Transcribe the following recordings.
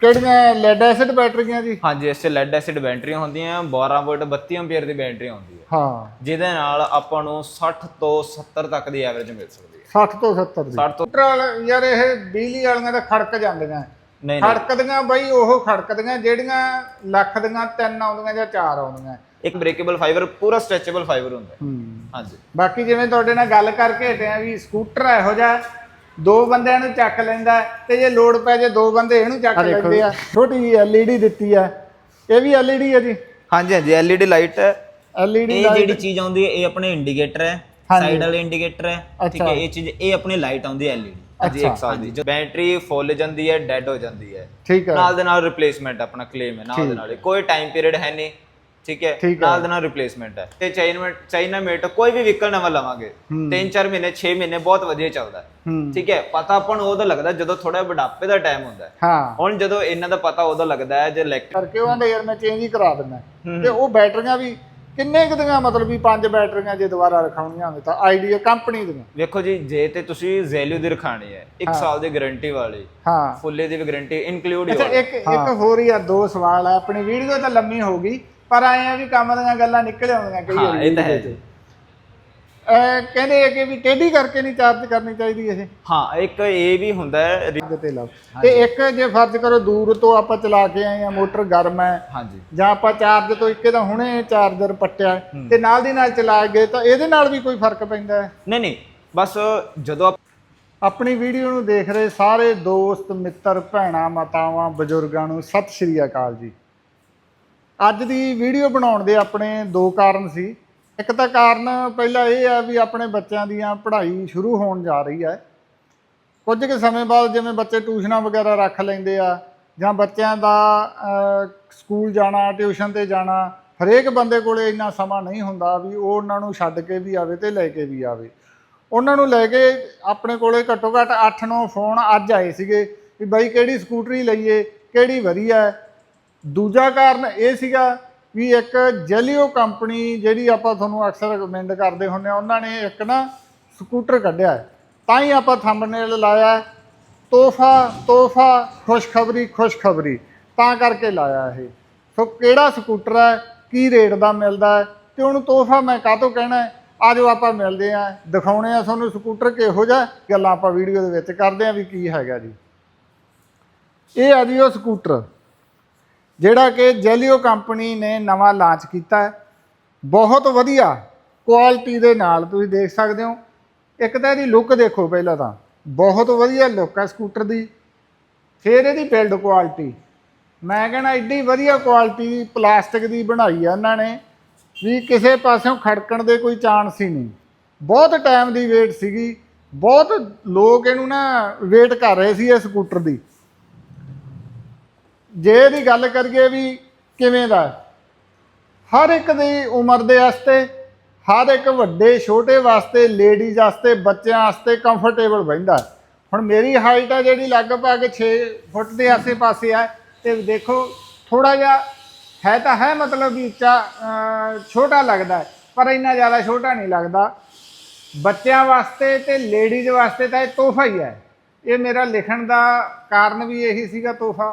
ਕਿਹੜੀਆਂ lead acid ਬੈਟਰੀਆਂ ਜੀ? ਹਾਂਜੀ ਇਸ 'ਚ ਲੈਡ ਐਸਿਡ ਬੈਟਰੀਆਂ ਹੁੰਦੀਆਂ 12 ਵੋਲਟ 32 ਐਂਪੀਅਰ ਦੀ ਬੈਟਰੀ ਆਉਂਦੀ ਹੈ। ਹਾਂ। ਜਿਹਦੇ ਨਾਲ ਆਪਾਂ ਨੂੰ 60 ਤੋਂ 70 ਤੱਕ ਦੀ ਐਵਰੇਜ ਮਿਲ ਸਕਦੀ ਹੈ। 60 ਤੋਂ 70 ਦੀ। 60 ਤੋਂ ਸਕੂਟਰ ਵਾਲੇ ਯਾਰ ਇਹ ਬਿਜਲੀ ਵਾਲੀਆਂ ਤਾਂ ਖੜਕ ਜਾਂਦੀਆਂ। ਨਹੀਂ ਨਹੀਂ। ਖੜਕਦੀਆਂ ਬਈ ਉਹ ਖੜਕਦੀਆਂ ਜਿਹੜੀਆਂ ਲੱਖ ਦੀਆਂ ਤਿੰਨ ਆਉਂਦੀਆਂ ਜਾਂ ਚਾਰ ਆਉਂਦੀਆਂ। ਇੱਕ ਬ੍ਰੇਕੇਬਲ ਫਾਈਬਰ ਪੂਰਾ ਸਟ੍ਰੈਚੇਬਲ ਫਾਈਬਰ ਹੁੰਦਾ ਹਾਂਜੀ। ਬਾਕੀ ਜਿਵੇਂ ਤੁਹਾਡੇ ਨਾਲ ਗੱਲ ਕਰਕੇ ਹਟਿਆ ਵੀ ਸਕੂਟਰ ਇਹੋ ਜਿਹਾ ਦੋ ਬੰਦਿਆਂ ਨੂੰ ਚੱਕ ਲੈਂਦਾ ਤੇ ਜੇ ਲੋਡ ਪੈ ਜੇ ਦੋ ਬੰਦੇ ਇਹਨੂੰ ਚੱਕ ਲੈਂਦੇ ਆ। ਛੋਟੀ ਜੀ ਐਲਈਡੀ ਦਿੱਤੀ ਆ ਇਹ ਵੀ ਐਲਈਡੀ ਆ ਜੀ। ਹਾਂਜੀ ਹਾਂਜੀ ਐਲਈਡੀ ਲਾਈਟ ਹੈ। ਐਲਈਡੀ ਇਹ ਜਿਹੜੀ ਚੀਜ਼ ਆਉਂਦੀ ਹੈ ਇਹ ਆਪਣੇ ਇੰਡੀਕੇਟਰ ਹੈ। ਸਾਈਡ ਵਾਲੇ ਇੰਡੀਕੇਟਰ ਹੈ। ਠੀਕ। ਹੈ ਇਹ ਚੀਜ਼ ਇਹ ਆਪਣੀ ਲਾਈਟ ਆਉਂਦੀ ਹੈ ਐਲਈਡੀ ਅੱਛਾ। ਇੱਕ ਸਾਲ ਦੀ। ਜੋ ਬੈਟਰੀ ਫੁੱਲ ਜਾਂਦੀ ਹੈ ਡੈਡ ਹੋ ਜਾਂਦੀ ਹੈ। ਠੀਕ ਹੈ। ਨਾਲ ਦੇ ਨਾਲ ਰਿਪਲੇਸਮੈਂਟ ਆਪਣਾ ਕਲੇਮ ਹੈ ਨਾਲ ਦੇ ਨਾਲ। ਕੋਈ ਟਾਈਮ ਪੀਰੀਅਡ ਹੈ ਨਹੀਂ। ਠੀਕ ਹੈ? ਹੈ। ਨਾਲ ਦੇ ਨਾਲ ਰਿਪਲੇਸਮੈਂਟ ਹੈ। ਤੇ ਚਾਈਨਾ ਚਾਈਨਾ ਮੇਟ ਕੋਈ ਵੀ ਵਹੀਕਲ ਨਵਾਂ ਲਵਾਂਗੇ ਹੂੰ। 3-4 ਮਹੀਨੇ 6 ਮਹੀਨੇ ਬਹੁਤ ਵਧੀਆ ਚੱਲਦਾ ਹੈ। ਹੂੰ। ਠੀਕ ਹੈ? ਪਤਾ ਆਪਾਂ ਨੂੰ ਉਹਦਾ ਲੱਗਦਾ ਜਦੋਂ ਥੋੜਾ ਬੁਢਾਪੇ ਦਾ ਟਾਈਮ ਹੁੰਦਾ ਹੈ। ਹਾਂ। ਹੁਣ ਜਦੋਂ ਇਹਨਾਂ ਦਾ ਪਤਾ ਉਹਦਾ ਲੱਗਦਾ ਹੈ ਜੇ ਇਲੈਕਟ੍ਰਿਕ ਕਰਕੇ ਉਹ ਆਂਦੇ ਯਾਰ ਮੈਂ ਚੇਂਜ ਹੀ ਕਰਾ ਦਿੰਦਾ ਤੇ ਉਹ ਬੈਟਰੀਆਂ ਵੀ ਕਿੰਨੇ ਕੁ ਦੀਆਂ ਮਤਲਬ ਵੀ ਪੰਜ ਬੈਟਰੀਆਂ ਜੇ ਦੁਬਾਰਾ ਰਖਾਉਣੀਆਂ ਹੋਵੇ ਤਾਂ ਆਈਡੀਆ ਕੰਪਨੀ ਦੀਆਂ। ਵੇਖੋ ਜੀ ਜੇ ਤੇ ਤੁਸੀਂ ਜ਼ੈਲਿਊ ਦੀ ਰਖਾਣੀ ਹੈ 1 ਸਾਲ ਦੀ ਗਾਰੰਟੀ ਵਾਲੀ ਹਾਂ। ਫੁੱਲੇ ਦੀ ਵੀ ਗਾਰੰਟੀ ਇਨਕਲੂਡ ਹੀ ਅੱਛਾ ਇੱਕ ਇੱਕ ਹੋਰ ਹੀ ਆ ਦੋ ਸਵਾਲ ਆ। ਆਪਣੀ ਵੀਡੀਓ ਤਾਂ ਲੰਮੀ ਹੋ ਗਈ। ਪਰ ਆਏ ਆ ਵੀ ਕੰਮ ਦੀਆਂ ਗੱਲਾਂ ਨਿਕਲ ਆਉਂਦੀਆਂ ਕਈ ਹਾਂ, ਵਾਰੀ ਇਹ ਤਾਂ ਹੈ। ਅਹ ਕਹਿੰਦੇ ਆ ਕਿ ਵੀ ਟੇਢੀ ਕਰਕੇ ਨਹੀਂ ਚਾਰਜ ਕਰਨੀ ਚਾਹੀਦੀ ਇਹ? ਹਾਂ ਇੱਕ ਇਹ ਵੀ ਹੁੰਦਾ ਹੈ ਰੀ- ਤੇ ਲਾਓ। ਤੇ ਇੱਕ ਜੇ ਫਰਜ਼ ਕਰੋ ਦੂਰ ਤੋਂ ਆਪਾਂ ਚਲਾ ਕੇ ਆਏ ਆ ਮੋਟਰ ਗਰਮ ਹੈ ਹਾਂਜੀ। ਜਾਂ ਆਪਾਂ ਚਾਰਜ ਤੋਂ ਇੱਕੇ ਦਾ ਹੁਣੇ ਚਾਰਜਰ ਪੱਟਿਆ ਤੇ ਨਾਲ ਦੀ ਨਾਲ ਚਲਾ ਗਏ ਤਾਂ ਇਹਦੇ ਨਾਲ ਵੀ ਕੋਈ ਫ਼ਰਕ ਪੈਂਦਾ ਹੈ? ਨਹੀਂ ਨਹੀਂ ਬਸ ਜਦੋਂ ਆਪ- ਆਪਣੀ ਵੀਡੀਓ ਨੂੰ ਦੇਖ ਰਹੇ ਸਾਰੇ ਦੋਸਤ ਮਿੱਤਰ ਭੈਣਾਂ ਮਾਤਾਵਾਂ ਬਜ਼ੁਰਗਾਂ ਨੂੰ ਸਤਿ ਸ਼੍ਰੀ ਅਕਾਲ ਜੀ। ਅੱਜ ਦੀ ਵੀਡੀਓ ਬਣਾਉਣ ਦੇ ਆਪਣੇ ਦੋ ਕਾਰਨ ਸੀ। ਇੱਕ ਤਾਂ ਕਾਰਨ ਪਹਿਲਾ ਇਹ ਆ ਵੀ ਆਪਣੇ ਬੱਚਿਆਂ ਦੀਆਂ ਪੜ੍ਹਾਈ ਸ਼ੁਰੂ ਹੋਣ ਜਾ ਰਹੀ ਹੈ। ਕੁਝ ਕੁ ਸਮੇਂ ਬਾਅਦ ਜਿਵੇਂ ਬੱਚੇ ਟਿਊਸ਼ਨਾਂ ਵਗੈਰਾ ਰੱਖ ਲੈਂਦੇ ਆ ਜਾਂ ਬੱਚਿਆਂ ਦਾ ਸਕੂਲ ਜਾਣਾ, ਟਿਊਸ਼ਨ ਤੇ ਜਾਣਾ, ਹਰੇਕ ਬੰਦੇ ਕੋਲੇ ਇੰਨਾ ਸਮਾਂ ਨਹੀਂ ਹੁੰਦਾ ਵੀ ਉਹ ਉਹਨਾਂ ਨੂੰ ਛੱਡ ਕੇ ਵੀ ਆਵੇ ਤੇ ਲੈ ਕੇ ਵੀ ਆਵੇ। ਉਹਨਾਂ ਨੂੰ ਲੈ ਕੇ ਆਪਣੇ ਕੋਲੇ ਘੱਟੋ ਘੱਟ 8-9 ਫੋਨ ਅੱਜ ਆਏ ਸੀਗੇ ਵੀ ਬਾਈ ਕਿਹੜੀ ਸਕੂਟਰੀ ਲਈਏ, ਕਿਹੜੀ ਵਧੀਆ ਦੂਜਾ ਕਾਰਨ ਇਹ ਸੀਗਾ ਵੀ ਇੱਕ ਜੈਲੀਓ ਕੰਪਨੀ ਜਿਹੜੀ ਆਪਾਂ ਤੁਹਾਨੂੰ ਅਕਸਰ ਰეკਮੈਂਡ ਕਰਦੇ ਹੁੰਦੇ ਆ ਉਹਨਾਂ ਨੇ ਇੱਕ ਨਾ ਸਕੂਟਰ ਕੱਢਿਆ ਹੈ। ਤਾਂ ਹੀ ਆਪਾਂ ਥੰਬਨੇਲ ਲਾਇਆ ਤੋਹਫਾ ਤੋਹਫਾ, ਖੁਸ਼ਖਬਰੀ ਖੁਸ਼ਖਬਰੀ, ਤਾਂ ਕਰਕੇ ਲਾਇਆ ਇਹ। ਸੋ ਕਿਹੜਾ ਸਕੂਟਰ ਹੈ, ਕੀ ਰੇਟ ਦਾ ਮਿਲਦਾ ਹੈ, ਤੇ ਉਹਨੂੰ ਤੋਹਫਾ ਮੈਂ ਕਾਹਤੋਂ ਕਹਿਣਾ ਹੈ? ਆਜੋ ਆਪਾਂ ਮਿਲਦੇ ਆਂ ਦਿਖਾਉਣੇ ਆ ਤੁਹਾਨੂੰ ਸਕੂਟਰ ਕਿਹੋ ਜਿਹਾ ਗੱਲਾਂ ਆਪਾਂ ਵੀਡੀਓ ਦੇ ਵਿੱਚ ਕਰਦੇ ਆਂ ਵੀ ਕੀ ਹੈਗਾ ਜੀ। ਇਹ ਆ ਜੀ ਉਹ ਸਕੂਟਰ। ਜਿਹੜਾ ਕਿ ਜੈਲੀਓ ਕੰਪਨੀ ਨੇ ਨਵਾਂ ਲਾਂਚ ਕੀਤਾ ਹੈ। ਬਹੁਤ ਵਧੀਆ ਕੁਆਲਿਟੀ ਦੇ ਨਾਲ ਤੁਸੀਂ ਦੇਖ ਸਕਦੇ ਹੋ। ਇੱਕ ਤਾਂ ਇਹਦੀ ਲੁੱਕ ਦੇਖੋ ਪਹਿਲਾਂ ਤਾਂ। ਬਹੁਤ ਵਧੀਆ ਲੁੱਕ ਹੈ ਸਕੂਟਰ ਦੀ। ਫਿਰ ਇਹਦੀ ਬਿਲਡ ਕੁਆਲਿਟੀ ਮੈਂ ਕਹਿੰਦਾ ਐਡੀ ਵਧੀਆ ਕੁਆਲਿਟੀ ਪਲਾਸਟਿਕ ਦੀ ਬਣਾਈ ਆ ਇਹਨਾਂ ਨੇ। ਵੀ ਕਿਸੇ ਪਾਸਿਓਂ ਖੜਕਣ ਦੇ ਕੋਈ ਚਾਂਸ ਹੀ ਨਹੀਂ। ਬਹੁਤ ਟਾਈਮ ਦੀ ਵੇਟ ਸੀਗੀ। ਬਹੁਤ ਲੋਕ ਇਹਨੂੰ ਨਾ ਵੇਟ ਕਰ ਰਹੇ ਸੀ ਇਹ ਸਕੂਟਰ ਦੀ। ਜੇ ਇਹਦੀ ਗੱਲ ਕਰੀਏ ਵੀ ਕਿਵੇਂ ਦਾ ਹਰ ਇੱਕ ਦੀ ਉਮਰ ਦੇ ਵਾਸਤੇ, ਹਰ ਇੱਕ ਵੱਡੇ, ਛੋਟੇ ਵਾਸਤੇ ਲੇਡੀਜ਼ ਵਾਸਤੇ, ਬੱਚਿਆਂ ਵਾਸਤੇ ਕੰਫਰਟੇਬਲ ਬਹਿੰਦਾ ਹੁਣ ਮੇਰੀ ਹਾਈਟ ਆ ਜਿਹੜੀ ਲਗਭਗ 6 ਫੁੱਟ ਦੇ ਆਸੇ-ਪਾਸੇ ਆ, ਤੇ ਦੇਖੋ ਥੋੜਾ ਜਿਹਾ ਹੈ ਤਾਂ ਹੈ ਮਤਲਬ ਵੀ ਉੱਚਾ ਛੋਟਾ ਲੱਗਦਾ ਪਰ ਇੰਨਾ ਜ਼ਿਆਦਾ ਛੋਟਾ ਨਹੀਂ ਲੱਗਦਾ। ਬੱਚਿਆਂ ਵਾਸਤੇ ਤੇ ਲੇਡੀਜ਼ ਵਾਸਤੇ ਤਾਂ ਇਹ ਤੋਹਫਾ ਹੀ ਹੈ। ਇਹ ਮੇਰਾ ਲਿਖਣ ਦਾ ਕਾਰਨ ਵੀ ਇਹੀ ਸੀਗਾ ਤੋਹਫਾ।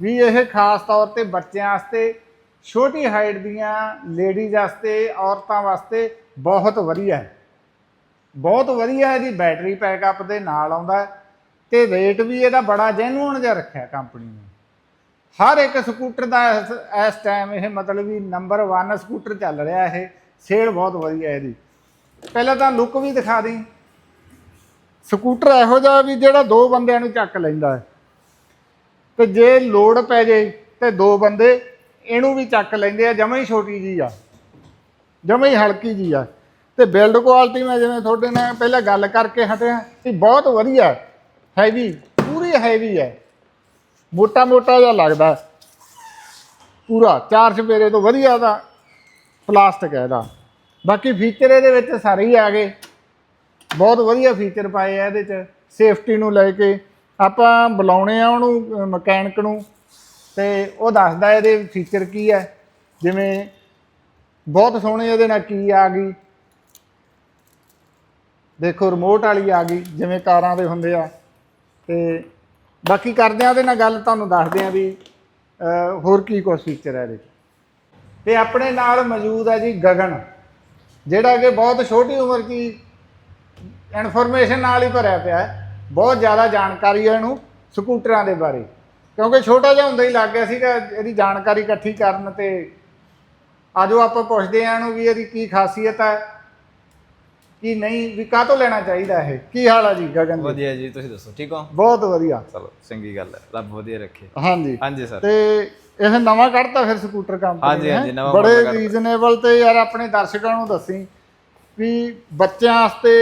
ਵੀ ਇਹ ਖਾਸ ਤੌਰ ਤੇ ਬੱਚਿਆਂ ਵਾਸਤੇ, ਛੋਟੀ ਹਾਈਟ ਦੀਆਂ ਲੇਡੀਜ਼ ਵਾਸਤੇ, ਔਰਤਾਂ ਵਾਸਤੇ ਬਹੁਤ ਵਧੀਆ ਹੈ। ਬਹੁਤ ਵਧੀਆ ਇਹਦੀ ਬੈਟਰੀ ਪੈਕਅਪ ਦੇ ਨਾਲ ਆਉਂਦਾ ਹੈ ਤੇ ਰੇਟ ਵੀ ਇਹਦਾ ਬੜਾ ਜੈਨੂਅਨ ਜਿਹਾ ਰੱਖਿਆ ਕੰਪਨੀ ਨੇ। ਹਰ ਇੱਕ ਸਕੂਟਰ ਦਾ ਇਸ ਟਾਈਮ ਇਹ ਮਤਲਬ ਵੀ ਨੰਬਰ 1 ਸਕੂਟਰ ਚੱਲ ਰਿਹਾ ਇਹ। ਸੇਲ ਬਹੁਤ ਵਧੀਆ ਇਹਦੀ। ਪਹਿਲਾਂ ਤਾਂ ਲੁੱਕ ਵੀ ਦਿਖਾ ਦੀ ਸਕੂਟਰ ਇਹੋ ਜਿਹਾ ਵੀ ਜਿਹੜਾ ਦੋ ਬੰਦਿਆਂ ਨੂੰ ਚੱਕ ਲੈਂਦਾ ਹੈ। ਤੇ ਜੇ ਲੋੜ ਪੈ ਜੇ ਤੇ ਦੋ ਬੰਦੇ ਇਹਨੂੰ ਵੀ ਚੱਕ ਲੈਂਦੇ ਆ, ਜਮਾਂ ਹੀ ਛੋਟੀ ਜੀ ਆ। ਜਮਾਂ ਹੀ ਹਲਕੀ ਜੀ ਆ। ਤੇ ਬਿਲਡ ਕੁਆਲਿਟੀ ਮੈਂ ਜਿਵੇਂ ਤੁਹਾਡੇ ਨਾਲ ਪਹਿਲਾਂ ਗੱਲ ਕਰਕੇ ਹਟਿਆ ਕਿ ਬਹੁਤ ਵਧੀਆ ਹੈਵੀ ਪੂਰੀ ਹੈਵੀ ਹੈ ਮੋਟਾ ਮੋਟਾ ਜਿਹਾ ਲੱਗਦਾ। ਪੂਰਾ, ਚਾਰ ਚਪੇਰੇ ਤੋਂ ਵਧੀਆ ਦਾ ਪਲਾਸਟਿਕ ਹੈ ਇਹਦਾ। ਬਾਕੀ ਫੀਚਰ ਇਹਦੇ ਵਿੱਚ ਸਾਰੇ ਹੀ ਆ ਗਏ। ਬਹੁਤ ਵਧੀਆ ਫੀਚਰ ਪਾਏ ਆ ਇਹਦੇ ਚ। ਸੇਫਟੀ ਨੂੰ ਲੈ ਕੇ ਆਪਾਂ ਬੁਲਾਉਣੇ ਆ ਉਹਨੂੰ ਮਕੈਨਿਕ ਨੂੰ ਤੇ ਉਹ ਦੱਸਦਾ ਇਹਦੇ ਫੀਚਰ ਕੀ ਹੈ, ਜਿਵੇਂ ਬਹੁਤ ਸੋਹਣੇ ਇਹਦੇ ਨਾਲ ਕੀ ਆ ਗਈ। ਦੇਖੋ ਰਿਮੋਟ ਵਾਲੀ ਆ ਗਈ, ਜਿਵੇਂ ਕਾਰਾਂ ਦੇ ਹੁੰਦੇ ਆ। ਤੇ ਬਾਕੀ ਕਰਦੇ ਆ ਉਹਦੇ ਨਾਲ ਗੱਲ, ਤੁਹਾਨੂੰ ਦੱਸਦੇ ਆ ਵੀ ਹੋਰ ਕੀ ਕੁਛ ਫੀਚਰ ਹੈ ਇਹਦੇ 'ਚ। ਤੇ ਆਪਣੇ ਨਾਲ ਮੌਜੂਦ ਹੈ ਜੀ ਗਗਨ, ਜਿਹੜਾ ਕਿ ਬਹੁਤ ਛੋਟੀ ਉਮਰ 'ਚ ਹੀ ਇਨਫੋਰਮੇਸ਼ਨ ਨਾਲ ਹੀ ਭਰਿਆ ਪਿਆ ਹੈ। ਬਹੁਤ ਜ਼ਿਆਦਾ ਜਾਣਕਾਰੀ ਹੈ ਇਹਨੂੰ ਸਕੂਟਰਾਂ ਦੇ ਬਾਰੇ। ਕਿਉਂਕਿ ਛੋਟਾ ਜਿਹਾ ਹੁੰਦਾ ਹੀ ਲੱਗ ਗਿਆ ਸੀਗਾ ਇਹਦੀ ਜਾਣਕਾਰੀ ਇਕੱਠੀ ਕਰਨ ਤੇ ਆਜੋ ਆਪਾਂ ਪੁੱਛਦੇ ਆਂ ਇਹਨੂੰ ਵੀ ਇਹਦੀ ਕੀ ਖਾਸੀਅਤ ਹੈ ਕੀ ਨਹੀਂ ਵੀ ਕਾਹਤੋਂ ਲੈਣਾ ਚਾਹੀਦਾ ਇਹ? ਕੀ ਹਾਲ ਆ ਜੀ ਗਗਨ ਜੀ? ਵਧੀਆ ਜੀ ਤੁਸੀਂ ਦੱਸੋ ਠੀਕ ਹੋ? ਬਹੁਤ ਵਧੀਆ। ਚਲੋ ਚੰਗੀ ਗੱਲ ਹੈ ਰੱਬ ਵਧੀਆ ਰੱਖੇ। ਹਾਂਜੀ। ਹਾਂਜੀ ਸਰ ਤੇ ਇਹ ਨਵਾਂ ਕੱਢਤਾ ਫਿਰ ਸਕੂਟਰ ਕੰਪਨੀ ਹਾਂਜੀ, ਨੇ, ਹਾਂਜੀ, ਨਵਾਂ ਬੜੇ। ਰੀਜ਼ਨੇਬਲ ਤੇ ਯਾਰ ਆਪਣੇ ਦਰਸ਼ਕਾਂ ਨੂੰ ਦੱਸੀ ਵੀ ਬੱਚਿਆਂ ਵਾਸਤੇ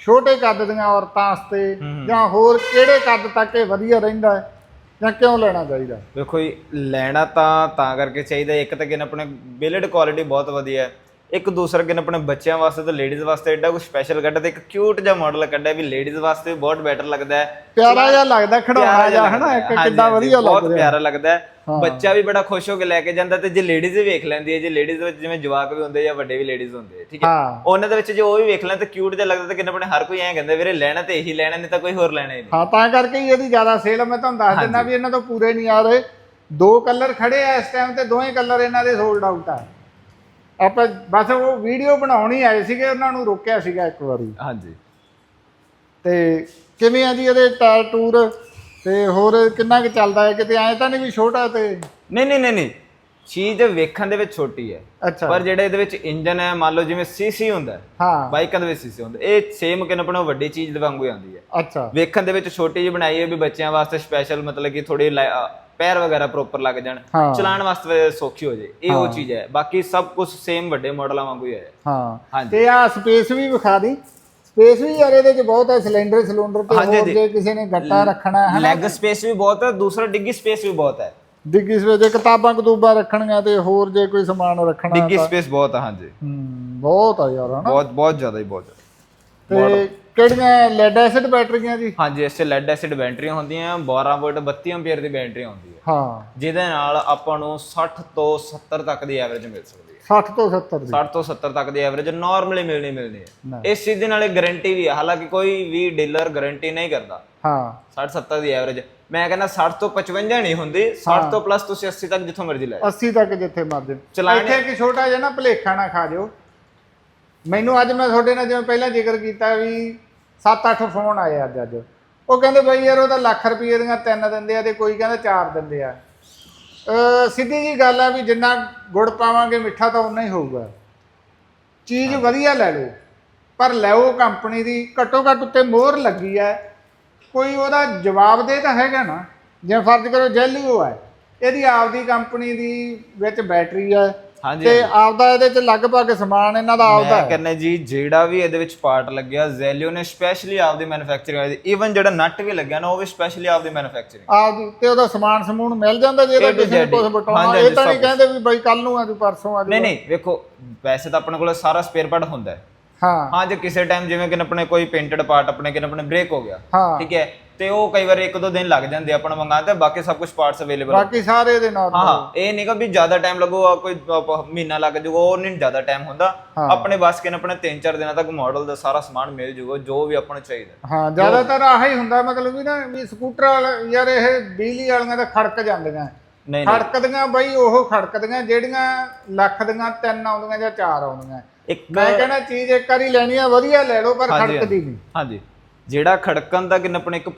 ਛੋਟੇ ਕੱਦ ਦੀਆਂ ਔਰਤਾਂ ਵਾਸਤੇ ਜਾਂ ਹੋਰ ਕਿਹੜੇ ਕੱਦ ਤੱਕ ਇਹ ਵਧੀਆ ਰਹਿੰਦਾ ਹੈ ਜਾਂ ਕਿਉਂ ਲੈਣਾ ਚਾਹੀਦਾ ਵੇਖੋ ਜੀ ਲੈਣਾ ਤਾਂ ਤਾਂ ਕਰਕੇ ਚਾਹੀਦਾ ਇੱਕ ਤਾਂ ਕਿਨ ਆਪਣੇ ਬਿਲਡ ਕੁਆਲਿਟੀ ਬਹੁਤ ਵਧੀਆ ਹੈ। ਇੱਕ ਦੂਸਰਾ ਕਿਨ ਆਪਣੇ ਬੱਚਿਆਂ ਵਾਸਤੇ ਤੇ ਲੇਡੀਜ਼ ਵਾਸਤੇ ਐਡਾ ਕੁਝ ਸਪੈਸ਼ਲ ਕੱਢਿਆ ਤੇ ਇੱਕ ਕਿਊਟ ਜਿਹਾ ਮਾਡਲ ਕੱਢਿਆ ਵੀ ਲੇਡੀਜ਼ ਵਾਸਤੇ ਬਹੁਤ ਬੈਟਰ ਲੱਗਦਾ ਹੈ। ਪਿਆਰਾ ਜਿਹਾ ਲੱਗਦਾ ਖਿਡੌਣਾ ਜਿਹਾ ਹਨਾ? ਇੱਕ ਹਾਂਜੀ, ਵਧੀਆ ਬਹੁਤ ਲੱਗ ਰਿਹਾ ਪਿਆਰਾ ਲੱਗਦਾ ਬੱਚਾ ਵੀ ਬੜਾ ਖੁਸ਼ ਹੋ ਕੇ ਲੈ ਕੇ ਜਾਂਦਾ ਤੇ ਜੇ ਲੇਡੀਜ਼ ਵੀ ਵੇਖ ਲੈਂਦੀ ਹੈ ਜੇ ਲੇਡੀਜ਼ ਦੇ ਵਿੱਚ ਜਿਵੇਂ ਜਵਾਕ ਵੀ ਹੁੰਦੇ ਜਾਂ ਵੱਡੇ ਵੀ ਲੇਡੀਜ਼ ਹੁੰਦੇ ਠੀਕ ਹੈ? ਹਾਂ। ਉਹਨਾਂ ਦੇ ਵਿੱਚ ਜੇ ਉਹ ਵੀ ਵੇਖ ਲੈਣ ਤਾਂ ਕਿਊਟ ਜਿਹਾ ਲੱਗਦਾ ਤੇ ਕਿੰਨਾ ਆਪਣੇ ਹਰ ਕੋਈ ਐਂ ਕਹਿੰਦਾ ਵੀਰੇ ਲੈਣਾ ਤੇ ਇਹੀ ਲੈਣਾ ਨਹੀਂ ਤਾਂ ਕੋਈ ਹੋਰ ਲੈਣਾ ਹੀ ਨਹੀਂ। ਹਾਂ ਤਾਂ ਕਰਕੇ ਹੀ ਇਹਦੀ ਜ਼ਿਆਦਾ ਸੇਲ ਮੈਂ ਤੁਹਾਨੂੰ ਦੱਸ ਦਿੰਦਾ ਵੀ ਇਹਨਾਂ ਤੋਂ ਪੂਰੇ ਨਹੀਂ ਆ ਰਹੇ। ਦੋ ਕਲਰ ਖੜੇ ਆ ਇਸ ਟਾਈਮ ਤੇ ਦੋਵੇਂ ਕਲਰ ਇਹਨਾਂ ਦੇ ਸੋਲਡ ਆਊਟ ਆ। ਆਪਾਂ ਬਸ ਉਹ ਵੀਡੀਓ ਬਣਾਉਣ ਆਏ ਸੀਗੇ ਉਹਨਾਂ ਨੂੰ ਰੋਕਿਆ ਸੀਗਾ ਇੱਕ ਵਾਰੀ। ਹਾਂਜੀ। ਤੇ ਕਿਵੇਂ ਆ ਜੀ ਇਹਦੇ ਟਾਇਰ ਟੂਰ? ਤੇ ਹੋਰ ਕਿੰਨਾ ਕੁ ਚੱਲਦਾ ਹੈ? ਕਿਤੇ ਐਂ ਤਾਂ ਨਹੀਂ ਵੀ ਛੋਟਾ ਤੇ? ਨਹੀਂ ਨਹੀਂ ਨਹੀਂ ਨਹੀਂ। ਚੀਜ਼ ਵੇਖਣ ਦੇ ਵਿੱਚ ਛੋਟੀ ਹੈ। ਅੱਛਾ। ਪਰ ਜਿਹੜਾ ਇਹਦੇ ਵਿੱਚ ਇੰਜਨ ਹੈ ਮੰਨ ਲਓ ਜਿਵੇਂ ਸੀਸੀ ਹੁੰਦਾ ਹੈ, ਹਾਂ। ਬਾਈਕਾਂ ਦੇ ਵਿੱਚ ਸੀਸੀ ਹੁੰਦਾ ਇਹ ਸੇਮ ਕਿਨ ਆਪਣਾ ਵੱਡੀ ਚੀਜ਼ ਦੇ ਵਾਂਗੂ ਆਉਂਦੀ ਹੈ। ਅੱਛਾ। ਵੇਖਣ ਦੇ ਵਿੱਚ ਛੋਟੀ ਜਿਹੀ ਬਣਾਈ ਹੈ ਵੀ ਬੱਚਿਆਂ ਵਾਸਤੇ ਸਪੈਸ਼ਲ ਮਤਲਬ ਕਿ ਥੋੜੀ ਪੈਰ ਵਗੈਰਾ ਪ੍ਰੋਪਰ ਲੱਗ ਜਾਣ ਹਾਂ। ਚਲਾਉਣ ਵਾਸਤੇ ਸੌਖੀ ਹੋ ਜੇ ਇਹ ਉਹ ਚੀਜ਼ ਹੈ। ਬਾਕੀ ਸਭ ਕੁਝ ਸੇਮ ਵੱਡੇ ਮਾਡਲਾਂ ਵਾਂਗੂ ਹੀ ਹੈ। ਹਾਂ। ਹਾਂਜੀ। ਤੇ ਆ ਸਪੇਸ ਵੀ ਵਿਖਾ ਦੀ। ਸਪੇਸ ਵੀ ਯਾਰ ਇਹਦੇ ਚ ਬਹੁਤ ਹੈ ਸਿਲੰਡਰ ਸਿਲੰਡਰ ਤੇ ਹਾਂਜੀ, ਹੋਰ। ਜੇ ਕਿਸੇ ਨੇ ਗੱਟਾ ਰੱਖਣਾ ਹੈ ਲੈਗ ਸਪੇਸ ਵੀ ਬਹੁਤ ਹੈ ਦੂਸਰਾ ਡਿੱਗੀ ਸਪੇਸ ਵੀ ਬਹੁਤ ਹੈ। ਡਿੱਗੀ ਸਪੇਸ ਜੇ ਕਿਤਾਬਾਂ ਕਤੂਬਾਂ ਰੱਖਣੀਆਂ ਤੇ ਹੋਰ ਜੇ ਕੋਈ ਸਮਾਨ ਰੱਖਣਾ ਡਿੱਗੀ ਸਪੇਸ ਬਹੁਤ ਹੈ ਹਾਂਜੀ। ਹੂੰ ਬਹੁਤ ਆ ਯਾਰ ਹਨਾ। ਬਹੁਤ ਬਹੁਤ ਜ਼ਿਆਦਾ ਹੀ ਬਹੁਤ ਜ਼ਿਆਦਾ ਤੇ ਕਿਹੜੀਆਂ ਲੈਡ ਐਸਿਡ ਬੈਟਰੀਆਂ ਜੀ? ਹਾਂਜੀ ਇਸ 'ਚ ਲੈਡ ਐਸਿਡ ਬੈਟਰੀਆਂ ਹੁੰਦੀਆਂ 12 ਵੋਲਟ 32 ਐਂਪੀਅਰ ਦੀ ਬੈਟਰੀ ਆਉਂਦੀ ਹੈ। ਹਾਂ। ਜਿਹਦੇ ਨਾਲ ਆਪਾਂ ਨੂੰ 60 ਤੋਂ 70 ਤੱਕ ਦੀ ਐਵਰੇਜ ਮਿਲ ਸਕਦੀ ਹੈ। 60 ਤੋਂ 70 ਦੀ। 60 ਤੋਂ 70 ਤੱਕ ਦੀ ਐਵਰੇਜ ਨਾਰਮਲੀ ਮਿਲਣੀ ਮਿਲਣੀ। ਹੈ। ਇਸ ਚੀਜ਼ ਦੇ ਨਾਲ ਗਾਰੰਟੀ ਵੀ ਹੈ ਹਾਲਾਂਕਿ ਕੋਈ ਵੀ ਡੀਲਰ ਗਾਰੰਟੀ ਨਹੀਂ ਕਰਦਾ। ਹਾਂ। 60 70 ਦੀ ਐਵਰੇਜ ਮੈਂ ਕਹਿੰਦਾ 60 ਤੋਂ 55 ਨਹੀਂ ਹੁੰਦੀ। 60 ਤੋਂ ਪਲੱਸ ਤੁਸੀਂ 80 ਤੱਕ ਜਿੱਥੋਂ ਮਰਜ਼ੀ ਲੈ ਜਾਓ। 80 ਤੱਕ ਜਿੱਥੇ ਮਰਜ਼ੀ। ਚਲਾਣੇ- ਇੱਥੇ ਕਿ ਛੋਟਾ ਜਿਹਾ ਨਾ ਭਲੇਖਾ ਨਾ ਖਾ ਜਿਓ ਮੈਨੂੰ ਅੱਜ ਮੈਂ ਤੁਹਾਡੇ ਨਾਲ ਜਿਵੇਂ ਪਹਿਲਾਂ ਜ਼ਿਕਰ ਕੀਤਾ ਵੀ 7-8 ਫੋਨ ਆਏ ਅੱਜ ਅੱਜ। ਉਹ ਕਹਿੰਦੇ ਬਈ ਯਾਰ ਉਹ ਤਾਂ ਲੱਖ ਰੁਪਏ ਦੀਆਂ ਤਿੰਨ ਦਿੰਦੇ ਆ ਤੇ ਕੋਈ ਕਹਿੰਦਾ ਚਾਰ ਦਿੰਦੇ ਆ। ਸਿੱਧੀ ਜੀ ਗੱਲ ਆ ਵੀ ਜਿੰਨਾ ਗੁੜ ਪਾਵਾਂਗੇ ਮਿੱਠਾ ਤਾਂ ਉਨਾ ਹੀ ਹੋਊਗਾ। ਚੀਜ਼ ਵਧੀਆ ਲੈ ਲਓ, ਪਰ ਲੈਓ ਕੰਪਨੀ ਦੀ। ਘੱਟੋ ਘੱਟ ਉੱਤੇ ਮੋਹਰ ਲੱਗੀ ਹੈ ਕੋਈ ਉਹਦਾ ਜਵਾਬ ਦੇ ਤਾਂ ਹੈਗਾ ਨਾ। ਜਿਵੇਂ ਫਰਜ਼ ਕਰੋ ਜੈਲੀਓ ਹੈ ਇਹਦੀ ਆਪਦੀ ਕੰਪਨੀ ਦੀ ਵਿੱਚ ਬੈਟਰੀ ਹੈ ਤੇ ਆਪਦਾ ਇਹਦੇ ਚ ਲਗਭਗ ਸਮਾਨ ਇਹਨਾਂ ਦਾ ਆਪਦਾ ਮੈਂ ਹੈ। ਕਹਿੰਦਾ ਜੀ ਜਿਹੜਾ ਵੀ ਇਹਦੇ ਵਿੱਚ ਪਾਰਟ ਲੱਗਿਆ ਜ਼ੈਲਿਓ ਨੇ ਸਪੈਸ਼ਲੀ ਆਪਦੀ ਮੈਨੂਫੈਕਚਰਿੰਗ ਈਵਨ ਜਿਹੜਾ ਨਟ ਵੀ ਲੱਗਿਆ ਨਾ ਉਹ ਵੀ ਸਪੈਸ਼ਲੀ ਆਪਦੀ ਮੈਨੂਫੈਕਚਰਿੰਗ ਆਪਦੀ ਤੇ ਉਹਦਾ ਸਮਾਨ ਸਮੂਨ ਮਿਲ ਜਾਂਦਾ ਜੇ ਇਹਦਾ ਕਿਸੇ ਹੀ। ਬਟਾਉਣਾ ਇਹ ਤਾਂ ਨਹੀਂ ਕਹਿੰਦੇ ਵੀ ਬਈ ਕੱਲ ਨੂੰ ਆਜੂ ਪਰਸੋਂ ਆਜੂ ਨਹੀਂ ਨਹੀਂ ਵੇਖੋ ਵੈਸੇ ਤਾਂ ਆਪਣੇ ਕੋਲ ਸਾਰਾ ਸਪੇਅਰ ਪਾਰਟ ਹੁੰਦਾ ਹੈ। ਹਾਂ। ਹਾਂ ਜੇ ਕਿਸੇ ਟਾਈਮ ਜਿਵੇਂ ਕਿ ਆਪਣੇ ਕੋਈ ਪੇਂਟਡ ਪਾਰਟ ਆਪਣੇ ਕਿ ਆਪਣੇ ਬ੍ਰੇਕ ਹੋ ਗਿਆ। ਠੀਕ ਹੈ ਤੇ ਉਹ ਕਈ ਵਾਰ ਇੱਕ ਦੋ ਦਿਨ ਲੱਗ ਜਾਂਦੇ ਆ, ਆਪਣਾ ਆ, ਬਾਕੀ ਸਭ ਕੁਝ ਪਾਰਟਸ ਅਵੇਲੇਬਲ ਬਾਕੀ ਸਾਰੇ ਦੇ ਨਾਲ ਹਾਂ ਇਹ ਨਹੀਂਗਾ ਵੀ ਜ਼ਿਆਦਾ ਟਾਈਮ ਲੱਗੂਗਾ ਕੋਈ ਅਹ, ਮਹੀਨਾ ਲੱਗ ਜਾਊਗਾ ਉਹ ਨਹੀਂ ਜ਼ਿਆਦਾ ਟਾਈਮ ਹੁੰਦਾ। ਹਾਂ। ਆਪਣੇ ਬਸ ਕਿਨ ਆਪਣੇ 3-4 ਦਿਨਾਂ ਤੱਕ ਮਾਡਲ ਦਾ ਸਾਰਾ ਸਮਾਨ ਮਿਲ ਜਾਊਗਾ ਜੋ ਵੀ ਆਪਾਂ ਨੂੰ ਚਾਹੀਦਾ। ਹਾਂ ਜ਼ਿਆਦਾਤਰ ਆਹ ਹੀ ਹੁੰਦਾ ਮਤਲਬ ਵੀ ਨਾ ਵੀ ਸਕੂਟਰ ਵਾਲੇ ਯਾਰ ਇਹ ਬਿਜਲੀ ਵਾਲੀਆਂ ਤਾਂ ਖੜਕ ਜਾਂਦੀਆਂ। ਨਹੀਂ ਨਹੀਂ। ਖੜਕਦੀਆਂ ਬਈ ਉਹ ਖੜਕਦੀਆਂ ਜਿਹੜੀਆਂ ਲੱਖ ਦੀਆਂ ਤਿੰਨ ਆਉਂਦੀਆਂ ਜਾਂ ਚਾਰ ਆਉਂਦੀਆਂ। ਇੱਕ ਮੈਂ ਕਹਿੰਦਾ ਚੀਜ਼ ਇੱਕ ਵਾਰੀ ਲੈਣੀ ਆ ਵਧੀਆ ਲੈ ਲਓ ਪਰ ਹਾਂਜੀ, ਖੜਕਦੀ ਨਹੀਂ ਹਾਂਜੀ। ਜਿਹੜਾ ਖੜਕਣ ਦਾ ਕਿਨ ਆਪਣੇ ਇੱਕ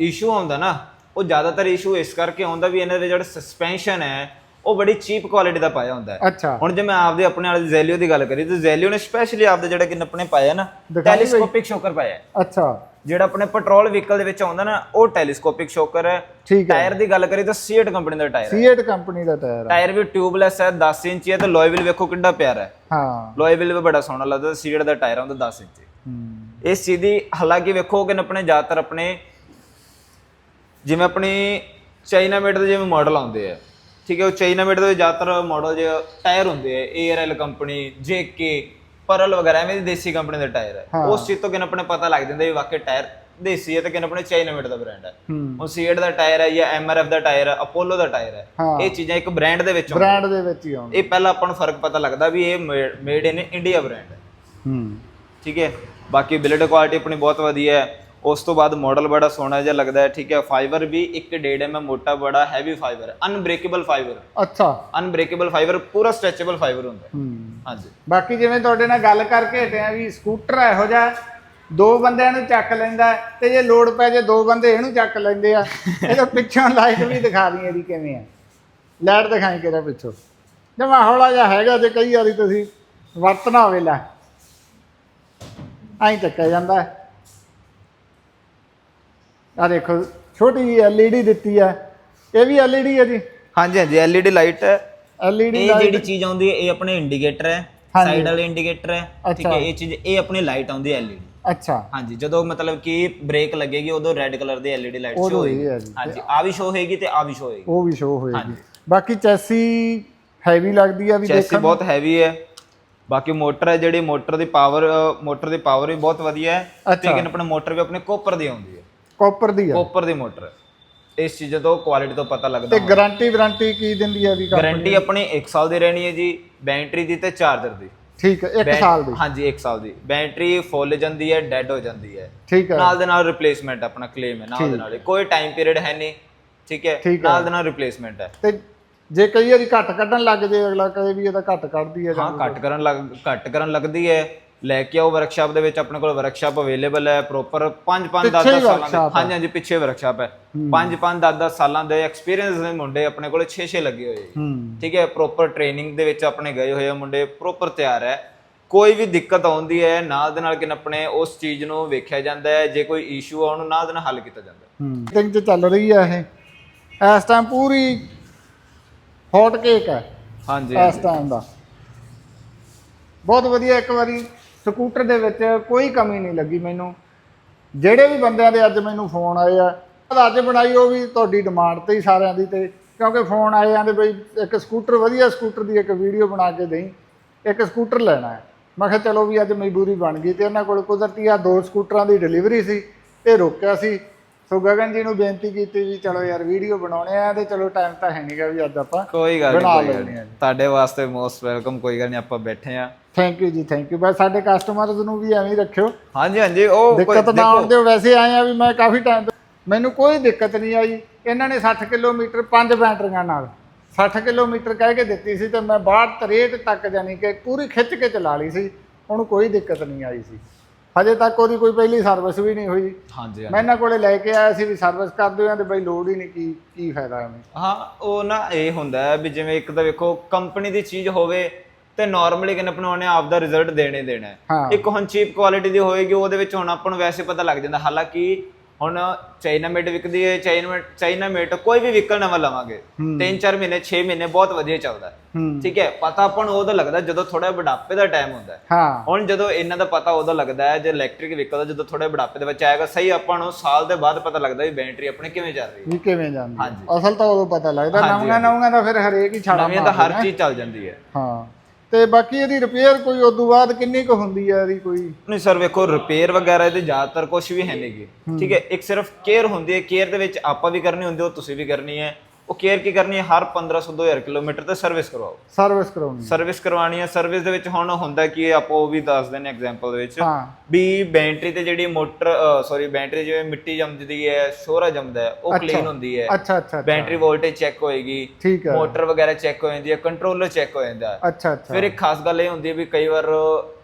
ਇਸ਼ੂ ਆਉਂਦਾ ਨਾ ਉਹ ਜ਼ਿਆਦਾਤਰ ਇਸ਼ੂ ਇਸ ਕਰਕੇ ਆਉਂਦਾ ਵੀ ਇਹਨਾਂ ਦੇ ਜਿਹੜਾ ਸਸਪੈਂਸ਼ਨ ਹੈ ਉਹ ਬੜੀ ਚੀਪ ਕੁਆਲਿਟੀ ਦਾ ਪਾਇਆ ਹੁੰਦਾ ਹੈ। ਹੁਣ ਜੇ ਮੈਂ ਆਪਦੇ ਆਪਣੇ ਵਾਲੇ ਜ਼ੈਲਿਓ ਦੀ ਗੱਲ ਕਰੀ ਤੇ ਜ਼ੈਲਿਓ ਨੇ ਸਪੈਸ਼ਲੀ ਆਪਦੇ ਜਿਹੜਾ ਕਿਨ ਆਪਣੇ ਪਾਇਆ ਨਾ। ਟੈਲੀਸਕੋਪਿਕ ਸ਼ੋਕਰ ਪਾਇਆ ਹੈ। ਅੱਛਾ। ਜਿਹੜਾ ਆਪਣੇ ਪੈਟਰੋਲ ਵਹੀਕਲ ਦੇ ਵਿੱਚ ਆਉਂਦਾ ਨਾ ਉਹ ਟੈਲੀਸਕੋਪਿਕ ਸ਼ੋਕਰ ਹੈ। ਠੀਕ ਹੈ। ਟਾਇਰ ਦੀ ਗੱਲ ਕਰੀ ਤਾਂ ਸੀਟ ਕੰਪਨੀ ਦਾ ਟਾਇਰ ਹੈ। ਸੀਏਟ ਕੰਪਨੀ ਦਾ ਟਾਇਰ ਆ। ਟਾਇਰ ਵੀ ਟਿਊਬਲੈਸ ਹੈ 10 ਇੰਚੀ ਹੈ ਤੇ ਲੋਇਵਿਲ ਵੇਖੋ ਕਿੰਨਾ ਪਿਆਰਾ ਹੈ। ਹਾਂ। ਲੋਇਵਿਲ ਵੀ ਬੜਾ ਸੋਹਣਾ ਲੱਗਦਾ ਸੀਟ ਦਾ ਟਾਇਰ ਆਉਂਦਾ 10 ਇੰਚੀ ਹੂੰ। ਇਸ ਚੀਜ਼ ਦੀ ਹਾਲਾਂਕਿ ਵੇਖੋ ਕਿ ਆਪਣੇ ਜ਼ਿਆਦਾਤਰ ਆਪਣੇ ਜਿਵੇਂ ਆਪਣੀ ਚਾਈਨਾ ਮੇਡ ਦੇ ਜਿਵੇਂ ਮਾਡਲ ਆਉਂਦੇ ਆ ਠੀਕ ਹੈ ਉਹ ਚਾਈਨਾ ਮੇਡ ਦੇ ਜ਼ਿਆਦਾਤਰ ਮਾਡਲ ਜੇ ਟਾਇਰ ਹੁੰਦੇ ਆ ਏਆਰਐਲ ਕੰਪਨੀ ਜੇਕੇ ਪਰਲ ਵਗੈਰਾ ਐਵੇਂ ਦੀ ਦੇਸੀ ਕੰਪਨੀ ਦੇ ਟਾਇਰ ਹੈ। ਉਸ ਚੀਜ਼ ਤੋਂ ਕਿਨ ਆਪਣੇ ਪਤਾ ਲੱਗ ਜਾਂਦਾ ਵੀ ਵਾਕਈ ਟਾਇਰ ਦੇਸੀ ਹੈ ਤੇ ਕਿਨ ਆਪਣੇ ਚਾਈਨਾ ਮੇਡ ਦਾ ਬ੍ਰਾਂਡ ਹੈ ਹੂੰ। ਹੁਣ ਸੀਏਟ ਦਾ ਟਾਇਰ ਹੈ ਜਾਂ ਐਮਆਰਐਫ ਦਾ ਟਾਇਰ ਹੈ ਅਪੋਲੋ ਦਾ ਟਾਇਰ ਹੈ। ਇਹ ਚੀਜ਼ਾਂ ਇੱਕ ਬ੍ਰਾਂਡ ਦੇ ਵਿੱਚ ਆਉਂਦੀਆਂ। ਬ੍ਰਾਂਡ ਦੇ ਵਿੱਚ ਹੀ ਆਉਂਦਾ ਇਹ ਪਹਿਲਾਂ ਆਪਾਂ ਨੂੰ ਫ਼ਰਕ ਪਤਾ ਲੱਗਦਾ ਵੀ ਇਹ ਮੇਡ ਇਨ ਇੰਡੀਆ ਬ੍ਰਾਂਡ ਹੈ ਹੂੰ। ਠੀਕ ਹੈ। ਬਾਕੀ ਬਿਲਡ ਕੁਆਲਿਟੀ ਆਪਣੀ ਬਹੁਤ ਵਧੀਆ ਹੈ। ਉਸ ਤੋਂ ਬਾਅਦ ਮਾਡਲ ਬੜਾ ਸੋਹਣਾ ਜਿਹਾ ਲੱਗਦਾ ਹੈ ਠੀਕ ਹੈ। ਫਾਈਬਰ ਵੀ 1.5 mm ਮੋਟਾ ਬੜਾ ਹੈਵੀ ਫਾਈਬਰ ਅਨਬ੍ਰੇਕੇਬਲ ਫਾਈਬਰ ਅੱਛਾ। ਅਨਬ੍ਰੇਕੇਬਲ ਫਾਈਬਰ ਪੂਰਾ ਸਟ੍ਰੈਚੇਬਲ ਫਾਈਬਰ ਹੁੰਦਾ ਹਾਂਜੀ। ਬਾਕੀ ਜਿਵੇਂ ਤੁਹਾਡੇ ਨਾਲ ਗੱਲ ਕਰਕੇ ਹਟਿਆ ਵੀ ਸਕੂਟਰ ਇਹੋ ਜਿਹਾ ਦੋ ਬੰਦਿਆਂ ਨੂੰ ਚੱਕ ਲੈਂਦਾ ਤੇ ਜੇ ਲੋਡ ਪੈ ਜੇ ਦੋ ਬੰਦੇ ਇਹਨੂੰ ਚੱਕ ਲੈਂਦੇ ਆ ਇਹਦਾ ਪਿੱਛੋਂ ਲਾਈਟ ਵੀ ਦਿਖਾ ਦੀ ਇਹਦੀ ਕਿਵੇਂ ਆ। ਲਾਈਟ ਦਿਖਾਈ ਕਿਹੜਾ ਪਿੱਛੋਂ। ਜਮਾ ਹੌਲਾ ਜਿਹਾ ਹੈਗਾ ਜੇ ਕਈ ਵਾਰੀ ਤੁਸੀਂ ਵਰਤਣਾ ਹੋਵੇ ਲੈ। ਐਂ ਚੱਕਿਆ ਜਾਂਦਾ ਆ ਦੇਖੋ ਛੋਟੀ ਜਿਹੀ ਐਲਈਡੀ ਦਿੱਤੀ ਆ ਇਹ ਵੀ ਐਲਈਡੀ ਹੈ ਜੀ? ਹਾਂਜੀ ਹਾਂਜੀ LED ਲਾਈਟ ਹੈ। ਐਲਈਡੀ ਇਹ ਜਿਹੜੀ ਚੀਜ਼ ਆਉਂਦੀ ਹੈ ਇਹ ਆਪਣੇ ਇੰਡੀਕੇਟਰ ਹੈ। ਸਾਈਡ ਵਾਲੇ ਇੰਡੀਕੇਟਰ ਹੈ ਠੀਕ। ਹੈ ਇਹ ਚੀਜ਼ ਇਹ ਆਪਣੀ ਲਾਈਟ ਆਉਂਦੀ ਹੈ LED ਅੱਛਾ। ਹਾਂਜੀ ਜਦੋਂ ਮਤਲਬ ਕਿ ਬ੍ਰੇਕ ਲੱਗੇਗੀ ਉਦੋਂ ਰੈੱਡ ਕਲਰ ਦੀ LED ਲਾਈਟ ਸ਼ੋ ਹੋਏਗੀ। ਹੈ ਜੀ। ਹਾਂਜੀ ਆ ਵੀ ਸ਼ੋ ਹੋਏਗੀ ਤੇ ਆ ਵੀ ਸ਼ੋ ਹੋਏਗੀ। ਉਹ ਵੀ ਸ਼ੋ ਹੋਏਗੀ। ਬਾਕੀ ਚੈਸੀ ਹੈਵੀ ਲੱਗਦੀ ਆ ਵੀ ਚੈਸੀ ਦੇਖਣ ਬਹੁਤ ਹੈਵੀ ਹੈ। ਬਾਕੀ ਮੋਟਰ ਹੈ ਜਿਹੜੀ ਮੋਟਰ ਦੀ ਪਾਵਰ ਮੋਟਰ ਦੀ ਪਾਵਰ ਵੀ ਬਹੁਤ ਵਧੀਆ ਹੈ। ਅੱਛਾ। ਲੇਕਿਨ ਆਪਣੇ ਮੋਟਰ ਵੀ ਆਪਣੇ ਕੋਪਰ ਦੀ ਆਉਂਦੀ ਹੈ। ਕਾਪਰ ਦੀ ਆ ਕੋਪਰ ਦੀ ਮੋਟਰ। ਹੈ। ਇਸ ਚੀਜ਼ ਤੋਂ ਕੁਆਲਿਟੀ ਤੋਂ ਪਤਾ ਲੱਗਦਾ ਤੇ ਗਾਰੰਟੀ ਵਾਰੰਟੀ ਕੀ ਦਿੰਦੀ ਆ ਵੀ? ਗਾਰੰਟੀ ਆਪਣੀ 1 ਸਾਲ ਦੀ ਰਹਿਣੀ ਹੈ ਜੀ ਬੈਟਰੀ ਦੀ ਤੇ ਚਾਰਜਰ ਦੀ। ਠੀਕ ਹੈ 1 ਬੈਟ- ਸਾਲ ਦੀ। ਹਾਂਜੀ 1 ਸਾਲ ਦੀ। ਬੈਟਰੀ ਫੁੱਲ ਜਾਂਦੀ ਹੈ ਡੈੱਡ ਹੋ ਜਾਂਦੀ ਹੈ। ਠੀਕ ਹੈ। ਨਾਲ ਦੇ ਨਾਲ ਰਿਪਲੇਸਮੈਂਟ ਆਪਣਾ ਕਲੇਮ ਹੈ ਨਾਲ ਦੇ ਨਾਲ। ਹੀ। ਕੋਈ ਟਾਈਮ ਪੀਰੀਅਡ ਹੈ ਨਹੀਂ ਠੀਕ ਹੈ। ਠੀਕ ਹੈ। ਨਾਲ ਦੇ ਨਾਲ ਰਿਪਲੇਸਮੈਂਟ ਹੈ। ਤੇ ਜੇ ਕਈ ਵਾਰੀ ਘੱਟ ਕੱਢਣ ਲੱਗ ਜੇ ਅਗਲਾ ਕਹੇ ਵੀ ਇਹਦਾ ਘੱਟ ਕੱਢਦੀ ਆ ਜਾਂ ਹਾਂ ਘੱਟ ਕਰਨ ਲੱਗ ਘੱਟ ਕਰਨ ਲੱਗਦੀ ਹੈ। ਲੈ ਕੇ ਆਓ ਵਰਕਸ਼ਾਪ ਦੇ ਵਿੱਚ ਆਪਣੇ ਕੋਲ ਵਰਕਸ਼ਾਪ ਅਵੇਲੇਬਲ ਹੈ ਪ੍ਰੋਪਰ 5 5 10 ਪਿੱਛੇ ਹੀ 10 ਸਾਲਾਂ ਦੇ ਹਾਂਜੀ ਹਾਂਜੀ ਪਿੱਛੇ ਵਰਕਸ਼ਾਪ ਹੈ। 5 5 10 10 ਸਾਲਾਂ ਦੇ ਐਕਸਪੀਰੀਅੰਸ ਦੇ ਮੁੰਡੇ ਆਪਣੇ ਕੋਲ 6 6 ਲੱਗੇ ਹੋਏ। ਹੂੰ। ਠੀਕ ਹੈ ਪ੍ਰੋਪਰ ਟ੍ਰੇਨਿੰਗ ਦੇ ਵਿੱਚ ਆਪਣੇ ਗਏ ਹੋਏ ਆ ਮੁੰਡੇ ਪ੍ਰੋਪਰ ਤਿਆਰ ਹੈ। ਕੋਈ ਵੀ ਦਿੱਕਤ ਆਉਂਦੀ ਹੈ ਨਾਲ ਦੇ ਨਾਲ ਕਿ ਆਪਣੇ ਉਸ ਚੀਜ਼ ਨੂੰ ਵੇਖਿਆ ਜਾਂਦਾ ਹੈ ਜੇ ਕੋਈ ਇਸ਼ੂ ਆ ਉਹਨੂੰ ਨਾਲ ਦੇ ਨਾਲ ਹੱਲ ਕੀਤਾ ਜਾਂਦਾ ਹੈ। ਹੂੰ। ਤਿੰਨ ਚ ਚੱਲ ਰਹੀ ਆ ਇਹ। ਇਸ ਟਾਈਮ ਪੂਰੀ ਹੌਟ ਕੇਕ ਹੈ ਹਾਂਜੀ ਇਸ ਟਾਈਮ ਦਾ। ਬਹੁਤ ਵਧੀਆ ਇੱਕ ਵਾਰੀ ਸਕੂਟਰ ਦੇ ਵਿੱਚ ਕੋਈ ਕਮੀ ਨਹੀਂ ਲੱਗੀ ਮੈਨੂੰ। ਜਿਹੜੇ ਵੀ ਬੰਦਿਆਂ ਦੇ ਅੱਜ ਮੈਨੂੰ ਫੋਨ ਆਏ ਆ ਅੱਜ ਬਣਾਈ ਉਹ ਵੀ ਤੁਹਾਡੀ ਡਿਮਾਂਡ ਤੇ ਹੀ ਸਾਰਿਆਂ ਦੀ ਤੇ ਕਿਉਂਕਿ ਫੋਨ ਆਏ ਆਂਦੇ ਬਈ ਇੱਕ ਸਕੂਟਰ ਵਧੀਆ ਸਕੂਟਰ ਦੀ ਇੱਕ ਵੀਡੀਓ ਬਣਾ ਕੇ ਦੇਈ ਇੱਕ ਸਕੂਟਰ ਲੈਣਾ ਹੈ। ਮੈਂ ਕਿਹਾ ਚਲੋ ਵੀ ਅੱਜ ਮਜਬੂਰੀ ਬਣ ਗਈ ਤੇ ਇਹਨਾਂ ਕੋਲ ਕੁਦਰਤੀ ਆ ਦੋ ਸਕੂਟਰਾਂ ਦੀ ਡਿਲੀਵਰੀ ਸੀ ਇਹ ਰੋਕਿਆ ਸੀ। ਸੋ ਗਗਨ ਜੀ ਨੂੰ ਬੇਨਤੀ ਕੀਤੀ ਵੀ ਚਲੋ ਯਾਰ ਵੀਡੀਓ ਬਣਾਉਣੇ ਆ ਤੇ ਚਲੋ ਟਾਈਮ ਤਾਂ ਹੈ ਨਹੀਂਗਾ ਵੀ ਅੱਜ ਆਪਾਂ ਕੋਈ ਗੱਲ ਬਣਾ ਨਹੀਂ ਕੋਈ ਗੱਲ ਲੈਂਦੇ ਆ। ਨਹੀਂ ਤੁਹਾਡੇ ਵਾਸਤੇ ਮੋਸਟ ਵੈਲਕਮ ਕੋਈ ਗੱਲ ਨਹੀਂ ਆਪਾਂ ਬੈਠੇ ਆ। ਥੈਂਕ ਯੂ ਜੀ ਥੈਂਕ ਯੂ ਬਸ ਸਾਡੇ ਕਸਟਮਰਸ ਨੂੰ ਵੀ ਐਵੇਂ ਹੀ ਰੱਖਿਓ। ਹਾਂਜੀ ਹਾਂਜੀ ਉਹ ਕੋਈ- ਦਿੱਕਤ ਨਾ ਦੇਖੋ, ਆਉਣ ਦਿਓ ਵੈਸੇ ਆਏ ਆ ਵੀ ਮੈਂ ਕਾਫੀ ਟਾਈਮ ਤੋਂ ਮੈਨੂੰ ਕੋਈ ਦਿੱਕਤ ਨਹੀਂ ਆਈ। ਇਹਨਾਂ ਨੇ 60 ਕਿਲੋਮੀਟਰ ਪੰਜ ਬੈਟਰੀਆਂ ਨਾਲ 60 ਕਿਲੋਮੀਟਰ ਕਹਿ ਕੇ ਦਿੱਤੀ ਸੀ ਤੇ ਮੈਂ 62 63 ਤੱਕ ਜਾਨੀ ਕਿ ਪੂਰੀ ਖਿੱਚ ਕੇ ਚਲਾ ਲਈ ਸੀ। ਉਹਨੂੰ ਕੋਈ ਦਿੱਕਤ ਨਹੀਂ ਆਈ ਸੀ। ਹਜੇ ਤੱਕ ਉਹਦੀ ਕੋਈ ਪਹਿਲੀ ਸਰਵਿਸ ਵੀ ਨਹੀਂ ਹੋਈ। ਹਾਂਜੀ ਮੈਂ ਇਹਨਾਂ ਕੋਲੇ ਲੈ ਕੇ ਆਇਆ ਸੀ ਵੀ ਸਰਵਿਸ ਕਰ ਦਿਓ ਤੇ ਬਈ ਲੋੜ ਹੀ ਨਹੀਂ ਕੀ ਕੀ ਫਾਇਦਾ ਐਵੇਂ ਹਾਂ ਉਹ ਨਾ ਇਹ ਹੁੰਦਾ ਹੈ ਵੀ ਜਿਵੇਂ ਇੱਕ ਤਾਂ ਵੇਖੋ ਕੰਪਨੀ ਦੀ ਚੀਜ਼ ਹੋਵੇ ਤੇ ਨਾਰਮਲੀ ਕਿਨ ਆਪਣਾ ਉਹਨੇ ਆਪ ਦਾ ਰਿਜ਼ਲਟ ਦੇਣੇ ਦੇਣਾ ਇੱਕ ਹੁਣ ਚੀਪ ਕੁਆਲਿਟੀ ਦੀ ਹੋਏਗੀ ਉਹਦੇ ਵਿੱਚ ਹੁਣ ਆਪਾਂ ਨੂੰ ਵੈਸੇ ਪਤਾ ਲੱਗ ਜਾਂਦਾ। ਹਾਲਾਂਕਿ ਹੁਣ ਚਾਈਨਾ ਮੇਡ ਵਿਕਦੀ ਹੈ ਚਾਈਨਾ ਚਾਈਨਾ ਮੇਡ ਕੋਈ ਵੀ ਵਹੀਕਲ ਨਵਾਂ ਲਵਾਂਗੇ 3-4 ਮਹੀਨੇ 6 ਮਹੀਨੇ ਬਹੁਤ ਵਧੀਆ ਚੱਲਦਾ ਠੀਕ ਹੈ ਪਤਾ ਆਪਾਂ ਨੂੰ ਉਦੋਂ ਲੱਗਦਾ ਜਦੋਂ ਥੋੜਾ ਬੁਢਾਪੇ ਦਾ ਟਾਈਮ ਹੁੰਦਾ ਹੈ। ਹੁਣ ਜਦੋਂ ਇਹਨਾਂ ਦਾ ਪਤਾ ਉਦੋਂ ਲੱਗਦਾ ਹੈ ਜੇ ਇਲੈਕਟ੍ਰਿਕ ਵਹੀਕਲ ਦਾ ਜਦੋਂ ਥੋੜੇ ਬੁਢਾਪੇ ਦੇ ਵਿੱਚ ਆਏਗਾ ਸਹੀ ਆਪਾਂ ਨੂੰ ਸਾਲ ਦੇ ਬਾਅਦ ਪਤਾ ਲੱਗਦਾ ਵੀ ਬੈਟਰੀ ਆਪਣੀ ਕਿਵੇਂ ਚੱਲ ਰਹੀ ਹੈ। ਕਿਵੇਂ ਜਾਂਦੀ ਹੈ। ਅਸਲ ਤਾਂ ਉਦੋਂ ਪਤਾ ਲੱਗਦਾ ਨਵੀਆਂ ਨਵੀਆਂ ਦਾ ਫਿਰ ਹਰੇਕ ਹੀ ਛਾੜਾ ਨਵੀਆਂ ਤਾਂ ਹਰ ਚੀਜ਼ ਚੱਲ ਜਾਂਦੀ ਹੈ। ਹਾਂ। ਤੇ ਬਾਕੀ ਇਹਦੀ ਰਿਪੇਅਰ ਕੋਈ ਉਦੋਂ ਬਾਅਦ ਕਿੰਨੀ ਕੁ ਹੁੰਦੀ ਹੈ ਇਹਦੀ ਕੋਈ? ਨਹੀਂ ਸਰ ਵੇਖੋ ਰਿਪੇਅਰ ਵਗੈਰਾ ਇਹਦੇ ਜ਼ਿਆਦਾਤਰ ਕੁਝ ਵੀ ਹੈ ਨਹੀਂਗੀ ਠੀਕ ਹੈ ਇੱਕ ਸਿਰਫ ਕੇਅਰ ਹੁੰਦੀ ਹੈ ਕੇਅਰ ਦੇ ਵਿੱਚ ਆਪਾਂ ਵੀ ਕਰਨੀ ਹੁੰਦੀ ਹੈ, ਉਹ ਤੁਸੀਂ ਵੀ ਕਰਨੀ ਹੈ। ਉਹ ਕੇਅਰ ਕੀ ਕਰਨੀ ਹੈ? ਹਰ 1500 2000 ਕਿਲੋਮੀਟਰ ਤੇ ਸਰਵਿਸ ਕਰਵਾਓ। ਸਰਵਿਸ ਕਰਾਉਣੀ ਸਰਵਿਸ ਕਰਵਾਉਣੀ ਹੈ। ਸਰਵਿਸ ਦੇ ਵਿੱਚ ਹੁਣ ਹੁੰਦਾ ਕੀ ਹੈ ਆਪਾਂ ਉਹ ਵੀ ਦੱਸ ਦਿੰਦੇ ਐਗਜ਼ਾਮਪਲ ਦੇ ਵਿੱਚ। ਹਾਂ। ਵੀ ਬੈਟਰੀ ਤੇ ਜਿਹੜੀ ਮੋਟਰ ਸੌਰੀ ਬੈਟਰੀ ਜਿਵੇਂ ਮਿੱਟੀ ਜੰਮਦੀ ਹੈ ਸ਼ੋਰਾ ਜੰਮਦਾ ਹੈ ਉਹ ਕਲੀਨ ਹੁੰਦੀ ਹੈ। ਅੱਛਾ ਅੱਛਾ ਅੱਛਾ। ਬੈਟਰੀ ਵੋਲਟੇਜ ਚੈੱਕ ਹੋਏਗੀ। ਠੀਕ ਹੈ। ਮੋਟਰ ਵਗੈਰਾ ਚੈੱਕ ਹੋ ਜਾਂਦੀ ਹੈ ਕੰਟਰੋਲਰ ਚੈੱਕ ਹੋ ਜਾਂਦਾ ਹੈ। ਅੱਛਾ ਅੱਛਾ। ਫਿਰ ਇੱਕ ਖਾਸ ਗੱਲ ਇਹ ਹੁੰਦੀ ਹੈ ਵੀ ਕਈ ਵਾਰ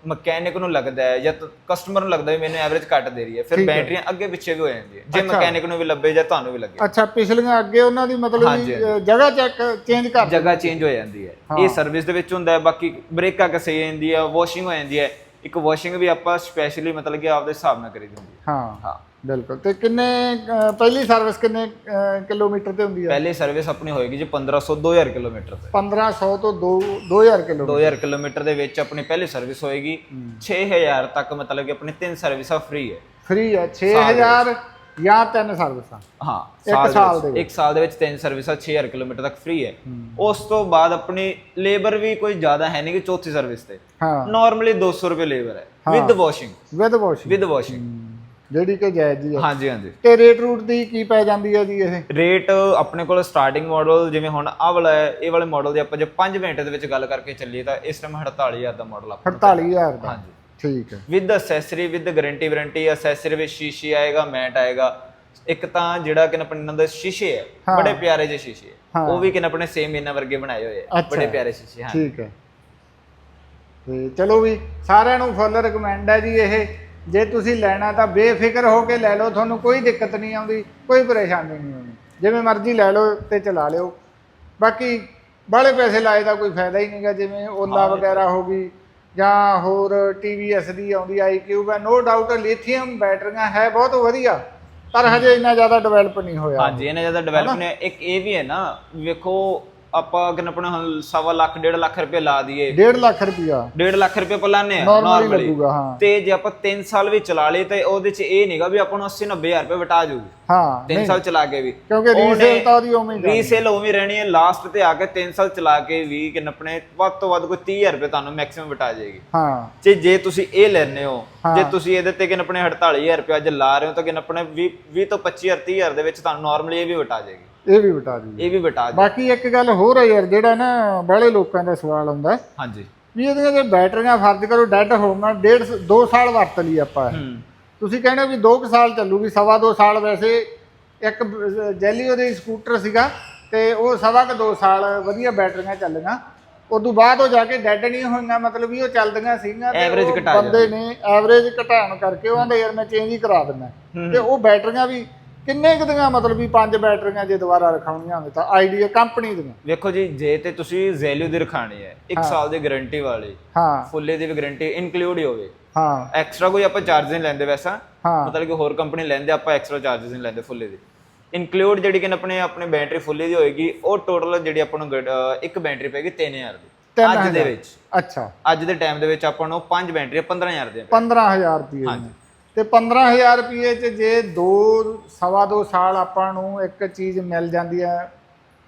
ਮਕੈਨਿਕ ਨੂੰ ਲੱਗਦਾ ਹੈ ਜਾਂ ਕਸਟਮਰ ਨੂੰ ਲੱਗਦਾ ਵੀ ਮੈਨੂੰ ਐਵਰੇਜ ਘੱਟ ਦੇ ਰਹੀ ਹੈ ਫਿਰ ਬੈਟਰੀਆਂ ਅੱਗੇ ਪਿੱਛੇ ਵੀ ਹੋ ਜਾਂਦੀ ਹੈ। ਜੇ ਮਕੈਨਿਕ ਨੂੰ ਵੀ ਲੱਭੇ ਜਾਂ ਤੁਹਾਨੂੰ ਵੀ ਲੱਗੇ। ਅੱਛਾ ਪਿਛਲੀਆਂ ਅੱਗੇ ਉਹਨਾਂ ਦੀ ਮਤਲਬ ਜਗ੍ਹਾ ਚੈੱਕ ਚੇਂਜ ਕਰ ਜਗ੍ਹਾ ਚੇਂਜ ਹੋ ਜਾਂਦੀ ਹੈ। ਇਹ ਸਰਵਿਸ ਦੇ ਵਿੱਚ ਹੁੰਦਾ ਹੈ ਬਾਕੀ ਬ੍ਰੇਕਾਂ ਕਸੇ ਜਾਂਦੀ ਹੈ ਵਾਸ਼ਿੰਗ ਹੋ ਜਾਂਦੀ ਹੈ। ਇੱਕ ਵਾਸ਼ਿੰਗ ਵੀ ਆਪਾਂ ਸਪੈਸ਼ਲੀ ਮਤਲਬ ਕਿ ਆਪਦੇ ਹਿਸਾਬ ਨਾਲ ਕਰੀ ਦੀ ਹੁੰਦੀ ਹੈ। ਹਾਂ ਹਾਂ। ਬਿਲਕੁਲ। ਤੇ ਕਿੰਨੇ ਪਹਿਲੀ ਸਰਵਿਸ ਕਿੰਨੇ ਕਿਲੋਮੀਟਰ ਤੇ ਹੁੰਦੀ ਹੈ? ਪਹਿਲੀ ਸਰਵਿਸ ਆਪਣੀ ਹੋਏਗੀ ਜੀ 1500 2000 ਕਿਲੋਮੀਟਰ ਤੇ। 1500 ਤੋਂ 2 2000 ਕਿਲੋ 2000 ਕਿਲੋਮੀਟਰ ਦੇ ਵਿੱਚ ਆਪਣੀ ਪਹਿਲੀ ਸਰਵਿਸ ਹੋਏਗੀ। 6000 ਤੱਕ ਮਤਲਬ ਕਿ ਆਪਣੀ ਤਿੰਨ ਸਰਵਿਸਾਂ ਫ੍ਰੀ ਹੈ। ਫ੍ਰੀ ਹੈ। 6000 ਜਾਂ ਤਿੰਨ ਸਰਵਿਸਾਂ। ਹਾਂ ਇੱਕ ਸਾਲ ਦੇ ਵਿੱਚ। ਇੱਕ ਸਾਲ ਦੇ ਵਿੱਚ ਤਿੰਨ ਸਰਵਿਸਾਂ 6000 ਕਿਲੋਮੀਟਰ ਤੱਕ ਫ੍ਰੀ ਹੈ। ਉਸ ਤੋਂ ਬਾਅਦ ਆਪਣੀ ਲੇਬਰ ਵੀ ਕੋਈ ਜ਼ਿਆਦਾ ਹੈ ਨਹੀਂ ਕਿ ਚੌਥੀ ਸਰਵਿਸ ਤੇ। ਹਾਂ। ਨਾਰਮਲੀ 200 ਰੁਪਏ ਲੇਬਰ ਹੈ। With washing with washing with washing ਜਿਹੜੀ ਕਿ ਜਾਇਜ਼ ਜੀ ਹੈ। ਹਾਂਜੀ ਹਾਂਜੀ। ਤੇ ਰੇਟ ਰੂਟ ਦੀ ਕੀ ਪੈ ਜਾਂਦੀ ਹੈ ਜੀ ਇਹ? ਰੇਟ ਆਪਣੇ ਕੋਲ ਸਟਾਰਟਿੰਗ ਮਾਡਲ ਜਿਵੇਂ ਹੁਣ ਆਹ ਵਾਲਾ ਹੈ ਇਹ ਵਾਲੇ ਮਾਡਲ ਦੀ ਆਪਾਂ ਜੇ 5 ਮਿੰਟ ਦੇ ਵਿੱਚ ਗੱਲ ਕਰਕੇ ਚੱਲੀਏ ਤਾਂ ਇਸ ਟਾਈਮ 48000 ਦਾ ਮਾਡਲ ਆਪਾਂ 48000 ਦਾ। ਹਾਂਜੀ। ਠੀਕ ਹੈ। With accessory with guarantee warranty accessory ਵਿੱਚ ਸ਼ੀਸ਼ੇ ਆਏਗਾ ਮੈਟ ਆਏਗਾ। ਇੱਕ ਤਾਂ ਜਿਹੜਾ ਕਿ ਆਪਣੇ ਇਹਨਾਂ ਦੇ ਸ਼ੀਸ਼ੇ ਹੈ। ਬੜੇ ਪਿਆਰੇ ਜਿਹੇ ਸ਼ੀਸ਼ੇ ਹੈ। ਉਹ ਵੀ ਕਿ ਆਪਣੇ ਸੇਮ ਇਹਨਾਂ ਵਰਗੇ ਬਣਾਏ ਹੋਏ ਆ। ਬੜੇ ਪਿਆਰੇ ਸ਼ੀਸ਼ੇ ਹਾਂ। ਠੀਕ ਹੈ। ਤੇ ਚਲੋ ਵੀ ਸਾਰਿਆਂ ਨੂੰ ਫੁੱਲ ਰეკਮੈਂਡ ਹੈ ਜੀ ਇਹ। ਜੇ ਤੁਸੀਂ ਲੈਣਾ ਤਾਂ ਬੇਫਿਕਰ ਹੋ ਕੇ ਲੈ ਲਓ ਤੁਹਾਨੂੰ ਕੋਈ ਦਿੱਕਤ ਨਹੀਂ ਆਉਂਦੀ ਕੋਈ ਪਰੇਸ਼ਾਨੀ ਨਹੀਂ ਆਉਂਦੀ। ਜਿਵੇਂ ਮਰਜ਼ੀ ਲੈ ਲਓ ਤੇ ਚਲਾ ਲਿਓ। ਬਾਕੀ ਬਾਹਲੇ ਪੈਸੇ ਲਾਏ ਦਾ ਕੋਈ ਫਾਇਦਾ ਹੀ ਨਹੀਂਗਾ ਜਿਵੇਂ ਓਲਾ ਵਗੈਰਾ ਹੋ ਗਈ। ਜਾਂ ਹੋਰ TVS ਦੀ ਆਉਂਦੀ ਆਈ ਕਿਊਬ ਹੈ ਨੋ ਡਾਊਟ ਲਿਥੀਅਮ ਬੈਟਰੀਆਂ ਹੈ ਬਹੁਤ ਵਧੀਆ। ਪਰ ਹਜੇ ਇੰਨਾ ਜ਼ਿਆਦਾ ਡਿਵੈਲਪ ਨਹੀਂ ਹੋਇਆ। ਹਾਂਜੀ ਇਹਨੇ ਜ਼ਿਆਦਾ ਡਿਵੈਲਪ ਨੇ ਇੱਕ ਇਹ ਵੀ ਹੈ ਨਾ ਵੇਖੋ ਆਪਾਂ ਕਿ ਆਪਣੇ ਹੁਣ ਸਵਾ ਲੱਖ ਡੇਢ ਲੱਖ ਰੁਪਏ ਲਾ ਦਈਏ। 1.5 ਲੱਖ ਰੁਪਿਆ ਡੇਢ ਲੱਖ ਰੁਪਏ ਪਲਾਨੇ ਆ ਨਾਰਮਲੀ ਨਾਰਮਲੀ ਲੱਗੂਗਾ ਹਾਂ। ਤੇ ਜੇ ਆਪਾਂ 3 ਸਾਲ ਵੀ ਚਲਾ ਲਏ ਤੇ ਉਹਦੇ ਚ ਇਹ ਨਹੀਂਗਾ ਵੀ ਆਪਾਂ ਨੂੰ 80 90000 ਰੁਪਏ ਵਟਾ ਜੂਗੀ। ਹਾਂ 3 ਸਾਲ ਚਲਾ ਕੇ ਵੀ। ਕਿਉਂਕਿ ਰੀਸੇਲ ਤਾਂ ਉਹਦੀ ਉਵੇਂ ਹੀ ਜਾਣੀ। ਰੀਸੇਲ ਉਵੇਂ ਰਹਿਣੀ ਹੈ ਲਾਸਟ ਤੇ ਆ ਕੇ 3 ਸਾਲ ਚਲਾ ਕੇ ਵੀ ਕਿ ਆਪਣੇ ਵੱਧ ਤੋਂ ਵੱਧ ਕੋਈ 30000 ਰੁਪਏ ਤੁਹਾਨੂੰ ਮੈਕਸਿਮਮ ਵਟਾ ਜਾਏਗੀ ਹਾਂ। ਜੇ ਜੇ ਤੁਸੀਂ ਇਹ ਲੈਣੇ ਹੋ ਹਾਂ। ਜੇ ਤੁਸੀਂ ਇਹਦੇ ਤੇ ਕਿ ਆਪਣੇ 48000 ਰੁਪਏ ਅੱਜ ਲਾ ਰਹੇ ਹੋ ਤਾਂ ਕਿ ਆਪਣੇ 20 20 ਤੋਂ 25000 30000 ਦੇ ਵਿੱਚ ਤੁਹਾਨੂੰ ਨਾਰਮਲੀ ਇਹ ਵੀ ਵਟਾ ਜਾਏਗੀ ਇਹ ਵੀ ਬਤਾ ਦੀ ਇਹ ਵੀ ਵਟਾ ਜਾਏਗੀ ਬਾਕੀ ਇੱਕ ਗੱਲ ਹੋਰ ਹੈ ਯਾਰ ਜਿਹੜਾ ਨਾ ਬਾਹਲੇ ਲੋਕਾਂ ਦਾ ਸਵਾਲ ਆਉਂਦਾ। ਹਾਂਜੀ। ਵੀ ਇਹਦੀਆਂ ਜੇ ਬੈਟਰੀਆਂ ਫਰਜ਼ ਕਰੋ ਡੈੱਡ ਹੋਣਾ ਡੇਢ 2 ਸਾਲ ਵਰਤ ਲਈ ਆਪਾਂ। ਤੁਸੀਂ ਕਹਿੰਦੇ ਵੀ 2 ਸਾਲ ਚੱਲੂਗੀ ਸਵਾ 2 ਸਾਲ ਵੈਸੇ ਇੱਕ ਜੈਲੀ ਉਹਦੇ ਸਕੂਟਰ ਸੀਗਾ ਤੇ ਉਹ ਸਵਾ ਕ 2 ਸਾਲ ਵਧੀਆ ਬੈਟਰੀਆਂ ਚੱਲੀਆਂ ਉਦੋਂ ਬਾਅਦ ਉਹ ਜਾ ਕੇ ਡੈੱਡ ਨਹੀਂ ਹੋਈਆਂ ਮਤਲਬ ਵੀ ਉਹ ਚੱਲਦੀਆਂ ਸੀਗੀਆਂ ਘਟਾ ਬੰਦੇ ਨੇ ਐਵਰੇਜ ਘਟਾਉਣ ਕਰਕੇ ਉਹ ਆਂਦੇ ਯਾਰ ਮੈਂ ਚੇਂਜ ਹੀ ਕਰਾ ਦਿੰਦਾ। ਤੇ ਉਹ ਬੈਟਰੀਆਂ ਵੀ ਕਿੰਨੇ ਕੁ ਦੀਆਂ ਮਤਲਬ ਵੀ ਪੰਜ ਬੈਟਰੀਆਂ ਜੇ ਦੁਬਾਰਾ ਰਖਾਉਣੀਆਂ ਹੋਵੇ ਤਾਂ ਆਈਡੀਆ ਕੰਪਨੀ ਦੀਆਂ? ਵੇਖੋ ਜੀ ਜੇ ਤੇ ਤੁਸੀਂ ਜ਼ੈਲਿਊ ਦੀ ਰਖਾਣੀ ਹੈ 1 ਸਾਲ ਦੀ ਗਾਰੰਟੀ ਵਾਲੀ ਹਾਂ। ਫੁੱਲੇ ਦੀ ਵੀ ਗਾਰੰਟੀ ਇਨਕਲੂਡ ਹੀ ਹੋਵੇ। ਹਾਂ। ਐਕਸਟਰਾ ਕੋਈ ਆਪਾਂ ਚਾਰਜ ਨਹੀਂ ਲੈਂਦੇ ਵੈਸਾ। ਹਾਂ। ਮਤਲਬ ਕਿ ਹੋਰ ਕੰਪਨੀ ਲੈਂਦੇ ਆਪਾਂ ਐਕਸਟਰਾ ਚਾਰजेस ਨਹੀਂ ਲੈਂਦੇ ਫੁੱਲੇ ਦੀ। ਇਨਕਲੂਡ ਜਿਹੜੀ ਕਿ ਆਪਣੇ ਆਪਣੇ ਬੈਟਰੀ ਫੁੱਲੇ ਦੀ ਹੋਏਗੀ ਉਹ ਟੋਟਲ ਜਿਹੜੀ ਆਪਾਂ ਨੂੰ ਇੱਕ ਬੈਟਰੀ ਪੈਗੀ 3000 ਦੀ। ਅੱਜ ਦੇ। ਵਿੱਚ। ਅੱਛਾ। ਅੱਜ ਦੇ ਟਾਈਮ ਦੇ ਵਿੱਚ ਆਪਾਂ ਨੂੰ ਪੰਜ ਬੈਟਰੀ 15000 ਦੀਆਂ 15000 ਰੁਪਏ ਹਾਂਜੀ। ਤੇ 15000 ਰੁਪਏ ਚ ਜੇ ਦੋ ਸਵਾ ਦੋ ਸਾਲ ਆਪਾਂ ਨੂੰ ਇੱਕ ਚੀਜ਼ ਮਿਲ ਜਾਂਦੀ ਹੈ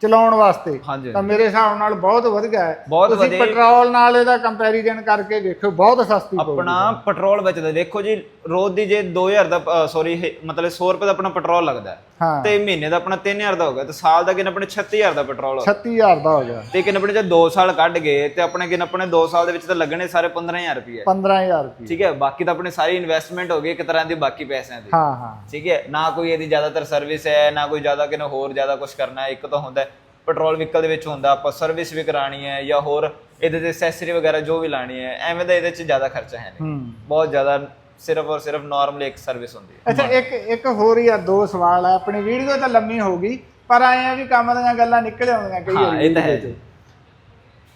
ਚਲਾਉਣ ਵਾਸਤੇ ਤਾਂ ਮੇਰੇ ਹਿਸਾਬ ਨਾਲ ਬਹੁਤ ਵਧੀਆ ਹੈ। ਤੁਸੀਂ। ਪੈਟਰੋਲ ਨਾਲ ਇਹਦਾ ਕੰਪੈਰੀਜ਼ਨ ਕਰਕੇ ਦੇਖੋ ਬਹੁਤ ਸਸਤੀ ਆਪਣਾ ਪੈਟਰੋਲ ਬਚਦਾ ਦੇਖੋ ਜੀ ਰੋਜ਼ ਦੀ ਜੇ 2000 ਦਾ ਸੌਰੀ ਮਤਲਬ 100 ਰੁਪਏ ਦਾ ਆਪਣਾ ਪੈਟਰੋਲ ਲੱਗਦਾ ਹੈ ਤੇ ਮਹੀਨੇ ਦਾ ਆਪਣਾ 3000 ਦਾ ਹੋ ਗਿਆ ਤੇ ਸਾਲ ਦਾ ਕਿਨ ਆਪਣੇ 36000 ਦਾ ਪੈਟਰੋਲ ਹੋ ਗਿਆ। 36000 ਦਾ ਹੋ ਗਿਆ। ਤੇ ਕਿਨ ਆਪਣੇ ਜੇ 2 ਸਾਲ ਕੱਢ ਗਏ ਤੇ ਆਪਣੇ ਕਿਨ ਆਪਣੇ 2 ਸਾਲ ਦੇ ਵਿੱਚ ਤਾਂ ਲੱਗਣੇ ਸਾਰੇ 15000 ਰੁਪਏ। 15000 ਰੁਪਏ। ਠੀਕ ਹੈ ਬਾਕੀ ਤਾਂ ਆਪਣੀ ਸਾਰੀ ਇਨਵੈਸਟਮੈਂਟ ਹੋ ਗਈ ਇੱਕ ਤਰ੍ਹਾਂ ਦੀ ਬਾਕੀ ਪੈਸਿਆਂ ਦੀ। ਹਾਂ ਹਾਂ। ਠੀਕ ਹੈ ਨਾ ਕੋਈ ਇਹਦੀ ਜ਼ਿਆਦਾਤਰ ਸਰਵਿਸ ਹੈ ਨਾ ਕੋਈ ਜ਼ਿਆਦਾ ਕਿਨੇ ਹੋਰ ਜ਼ਿਆਦਾ ਕੁਝ ਕਰਨਾ ਹੈ ਇੱਕ ਤਾਂ ਹੁੰਦਾ ਪੈਟਰੋਲ ਵਹੀਕਲ ਦੇ ਵਿੱਚ ਹੁੰਦਾ ਆਪਾਂ ਸਰਵਿਸ ਵੀ ਕਰਾਣੀ ਹੈ ਜਾਂ ਹੋਰ ਇਹਦੇ ਤੇ ਐਕਸੈਸਰੀ ਵਗੈਰਾ ਜੋ ਵੀ ਲਾਣੀ ਹੈ ਐਵੇਂ ਦਾ ਇਹਦੇ 'ਚ ਜ਼ਿਆਦਾ ਖਰਚਾ ਹੈ ਨਹੀਂ। ਬਹੁਤ ਜ਼ਿਆਦਾ ਸਿਰਫ ਔਰ ਸਿਰਫ ਨਾਰਮਲੀ ਇੱਕ ਸਰਵਿਸ ਹੁੰਦੀ ਹੈ। ਅੱਛਾ ਇੱਕ ਇੱਕ ਹੋਰ ਹੀ ਆ ਦੋ ਸਵਾਲ ਆ। ਆਪਣੀ ਵੀਡੀਓ ਤਾਂ ਲੰਮੀ ਹੋ ਗਈ ਪਰ ਆਏ ਆ ਵੀ ਕੰਮ ਦੀਆਂ ਗੱਲਾਂ ਨਿਕਲ ਆਉਂਦੀਆਂ ਕਈ ਹਾਂ, ਵਾਰੀ ਇਹ ਤਾਂ ਹੈ।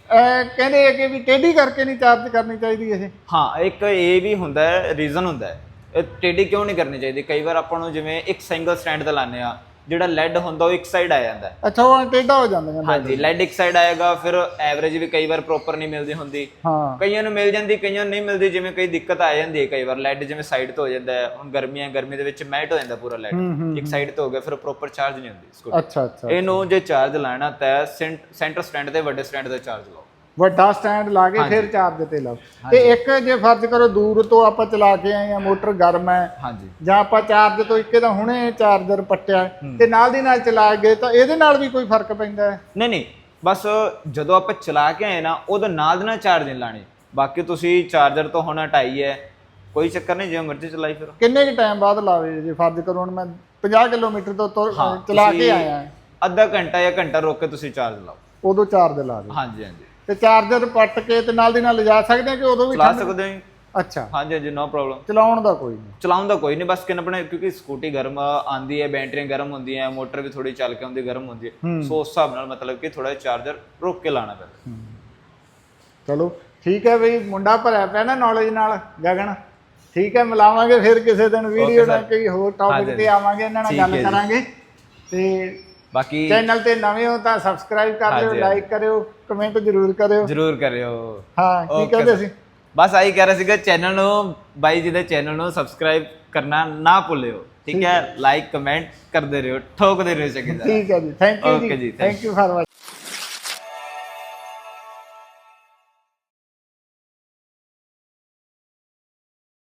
ਅਹ ਕਹਿੰਦੇ ਆ ਕਿ ਵੀ ਟੇਢੀ ਕਰਕੇ ਨਹੀਂ ਚਾਰਜ ਕਰਨੀ ਚਾਹੀਦੀ ਇਹ। ਹਾਂ ਇੱਕ ਇਹ ਵੀ ਹੁੰਦਾ ਹੈ ਰੀਜ਼ਨ ਹੁੰਦਾ ਹੈ। ਇਹ ਟੇਢੀ ਕਿਉਂ ਨਹੀਂ ਕਰਨੀ ਚਾਹੀਦੀ? ਕਈ ਵਾਰ ਆਪਾਂ ਨੂੰ ਜਿਵੇਂ ਇੱਕ ਸਿੰਗਲ ਸਟੈਂਡ ਤੇ ਲਾਉਂਦੇ ਆ ਜਿਹੜਾ ਲੈਡ ਹੁੰਦਾ ਉਹ ਇੱਕ ਸਾਈਡ ਆ ਜਾਂਦਾ ਹੈ। ਅੱਛਾ ਉਹ ਟੇਢਾ ਹੋ ਜਾਂਦੀਆਂ ਨੇ। ਹਾਂਜੀ ਲੈਡ ਇੱਕ ਸਾਈਡ ਆਏਗਾ ਫਿਰ ਐਵਰੇਜ ਵੀ ਕਈ ਵਾਰ ਪ੍ਰੋਪਰ ਨਹੀਂ ਮਿਲਦੀ ਹੁੰਦੀ। ਹਾਂ। ਕਈਆਂ ਨੂੰ ਮਿਲ ਜਾਂਦੀ ਕਈਆਂ ਨੂੰ ਨਹੀਂ ਮਿਲਦੀ ਜਿਵੇਂ ਕਈ ਦਿੱਕਤ ਆ ਜਾਂਦੀ ਹੈ ਕਈ ਵਾਰ। ਲੈਡ ਜਿਵੇਂ ਸਾਈਡ ਤੋਂ ਹੋ ਜਾਂਦਾ ਹੈ ਹੁਣ ਗਰਮੀਆਂ ਗਰਮੀ ਦੇ ਵਿੱਚ ਮੈਲਟ ਹੋ ਜਾਂਦਾ ਪੂਰਾ ਲੈਡ ਹੂੰ, ਹੂੰ, ਇੱਕ ਸਾਈਡ ਤੋਂ ਹੋ ਗਿਆ ਫਿਰ ਪ੍ਰੋਪਰ ਚਾਰਜ ਨਹੀਂ ਹੁੰਦੀ ਸਕੂਟਰ ਅੱਛਾ ਅੱਛਾ ਇਹਨੂੰ ਜੇ ਚਾਰਜ ਲਾਣਾ ਤਾਂ ਸੈਂਟਰ ਸਟੈਂਡ ਤੇ ਵੱਡੇ ਸਟੈਂਡ ਤੇ ਚਾਰਜ ਲਾਓ। ਵੱਡਾ ਸਟੈਂਡ ਲਾ ਕੇ ਫਿਰ ਚਾਰਜ ਤੇ ਲਾਓ। ਤੇ ਇੱਕ ਜੇ ਫਰਜ਼ ਕਰੋ ਦੂਰ ਤੋਂ ਆਪਾਂ ਚਲਾ ਕੇ ਆਏ ਆ ਮੋਟਰ ਗਰਮ ਹੈ। ਜਾਂ ਆਪਾਂ ਚਾਰਜ ਤੋਂ ਇੱਕੇ ਦਾ ਹੁਣੇ ਚਾਰਜਰ ਪੱਟਿਆ ਤੇ ਨਾਲ ਦੀ ਨਾਲ ਚਲਾ ਗਏ ਤਾਂ ਇਹਦੇ ਨਾਲ ਵੀ ਕੋਈ ਫ਼ਰਕ ਪੈਂਦਾ ਹੈ? ਨਹੀਂ ਨਹੀਂ। ਬਸ ਜਦੋਂ ਆਪਾਂ ਚਲਾ ਕੇ ਆਏ ਨਾ ਉਹਦਾ ਨਾਲ ਦੇ ਨਾਲ ਚਾਰਜ ਨਹੀਂ ਲਾਣੀ। ਬਾਕੀ ਤੁਸੀਂ ਚਾਰਜਰ ਤੋਂ ਹੁਣ ਹਟਾਈ ਹੈ। ਕੋਈ ਚੱਕਰ ਨਹੀਂ ਜਿਵੇਂ ਮਰਜ਼ੀ ਚਲਾਈ ਫਿਰ। ਕਿੰਨੇ ਕੁ ਟਾਈਮ ਬਾਅਦ ਲਾਵੇ ਜੇ ਫਰਜ਼ ਕਰੋ ਹੁਣ ਮੈਂ 50 ਕਿਲੋਮੀਟਰ ਤੋਂ ਚਲਾ ਕੇ ਆਇਆ ਅੱਧਾ ਘੰਟਾ ਜਾਂ ਘੰਟਾ ਰੋਕ ਕੇ ਤੁਸੀਂ ਚਾਰਜ ਲਾਓ। ਉਦੋਂ ਚਾਰਜ ਲਾ ਦੇ ਹਾਂਜੀ ਹਾਂਜੀ। ਤੇ ਚਾਰਜਰ ਪੱਟ ਕੇ ਤੇ ਨਾਲ ਦੀ ਨਾਲ ਲਿਜਾ ਸਕਦੇ ਆ ਕਿ ਉਦੋਂ ਵੀ ਚਲਾ ਠੰਡ- ਸਕਦੇ ਹੋ ਜੀ। ਅੱਛਾ। ਹਾਂਜੀ ਹਾਂਜੀ ਨੋ ਪ੍ਰੋਬਲਮ ਚਲਾਉਣ ਦਾ ਕੋਈ ਨਹੀਂ। ਚਲਾਉਣ ਦਾ ਕੋਈ ਨਹੀਂ ਬਸ ਕਿਨ ਆਪਣੇ ਕਿਉਂਕਿ ਸਕੂਟੀ ਗਰਮ ਆਂਦੀ ਹੈ ਬੈਟਰੀਆਂ ਗਰਮ ਹੁੰਦੀਆਂ ਮੋਟਰ ਵੀ ਥੋੜੀ ਚੱਲ ਕੇ ਆਉਂਦੀ ਗਰਮ ਹੁੰਦੀ ਹੈ। ਸੋ ਉਸ ਹਿਸਾਬ ਨਾਲ ਮਤਲਬ ਕਿ ਥੋੜਾ ਚਾਰਜਰ ਰੋਕ ਕੇ ਲਾਣਾ ਪੈਂਦਾ। ਚਲੋ ਠੀਕ ਹੈ ਬਈ ਮੁੰਡਾ ਭਰਿਆ ਪਿਆ ਨਾ ਨੌਲੇਜ ਨਾਲ ਗਗਨ। ਠੀਕ ਹੈ ਮਿਲਾਵਾਂਗੇ ਫਿਰ ਕਿਸੇ ਦਿਨ ਵੀਡੀਓ ਨਾਲ ਕੋਈ ਹੋਰ ਟੌਪਿਕ। ਤੇ ਆਵਾਂਗੇ ਇਹਨਾਂ ਨਾਲ ਗੱਲ। ਕਰਾਂਗੇ। ਤੇ ਬਾਕੀ ਚੈਨਲ ਤੇ ਨਵੇਂ ਹੋ ਤਾਂ ਸਬਸਕ੍ਰਾਈਬ ਕਰ ਲਿਓ। ਲਾਈਕ ਕਰਿਓ ਕਮੈਂਟ ਜ਼ਰੂਰ ਕਰਿਓ। ਜਰੂਰ ਕਰਿਓ। ਹਾਂ ਕੀ ਕਹਿੰਦੇ ਸੀ? ਬਸ ਆਹੀ ਕਹਿ ਰਿਹਾ ਸੀਗਾ ਚੈਨਲ ਨੂੰ ਬਾਈ ਜੀ ਦੇ ਚੈਨਲ ਨੂੰ ਸਬਸਕ੍ਰਾਈਬ ਕਰਨਾ ਨਾ ਭੁੱਲਿਓ। ਠੀਕ ਹੈ? ਲਾਈਕ ਕਮੈਂਟ ਕਰਦੇ ਰਹੋ ਠੋਕਦੇ ਰਹੋ ਚੰਗੀ ਤਰ੍ਹਾਂ। ਠੀਕ ਹੈ ਜੀ। ਥੈਂਕ ਯੂ ਜੀ। Thank you for watching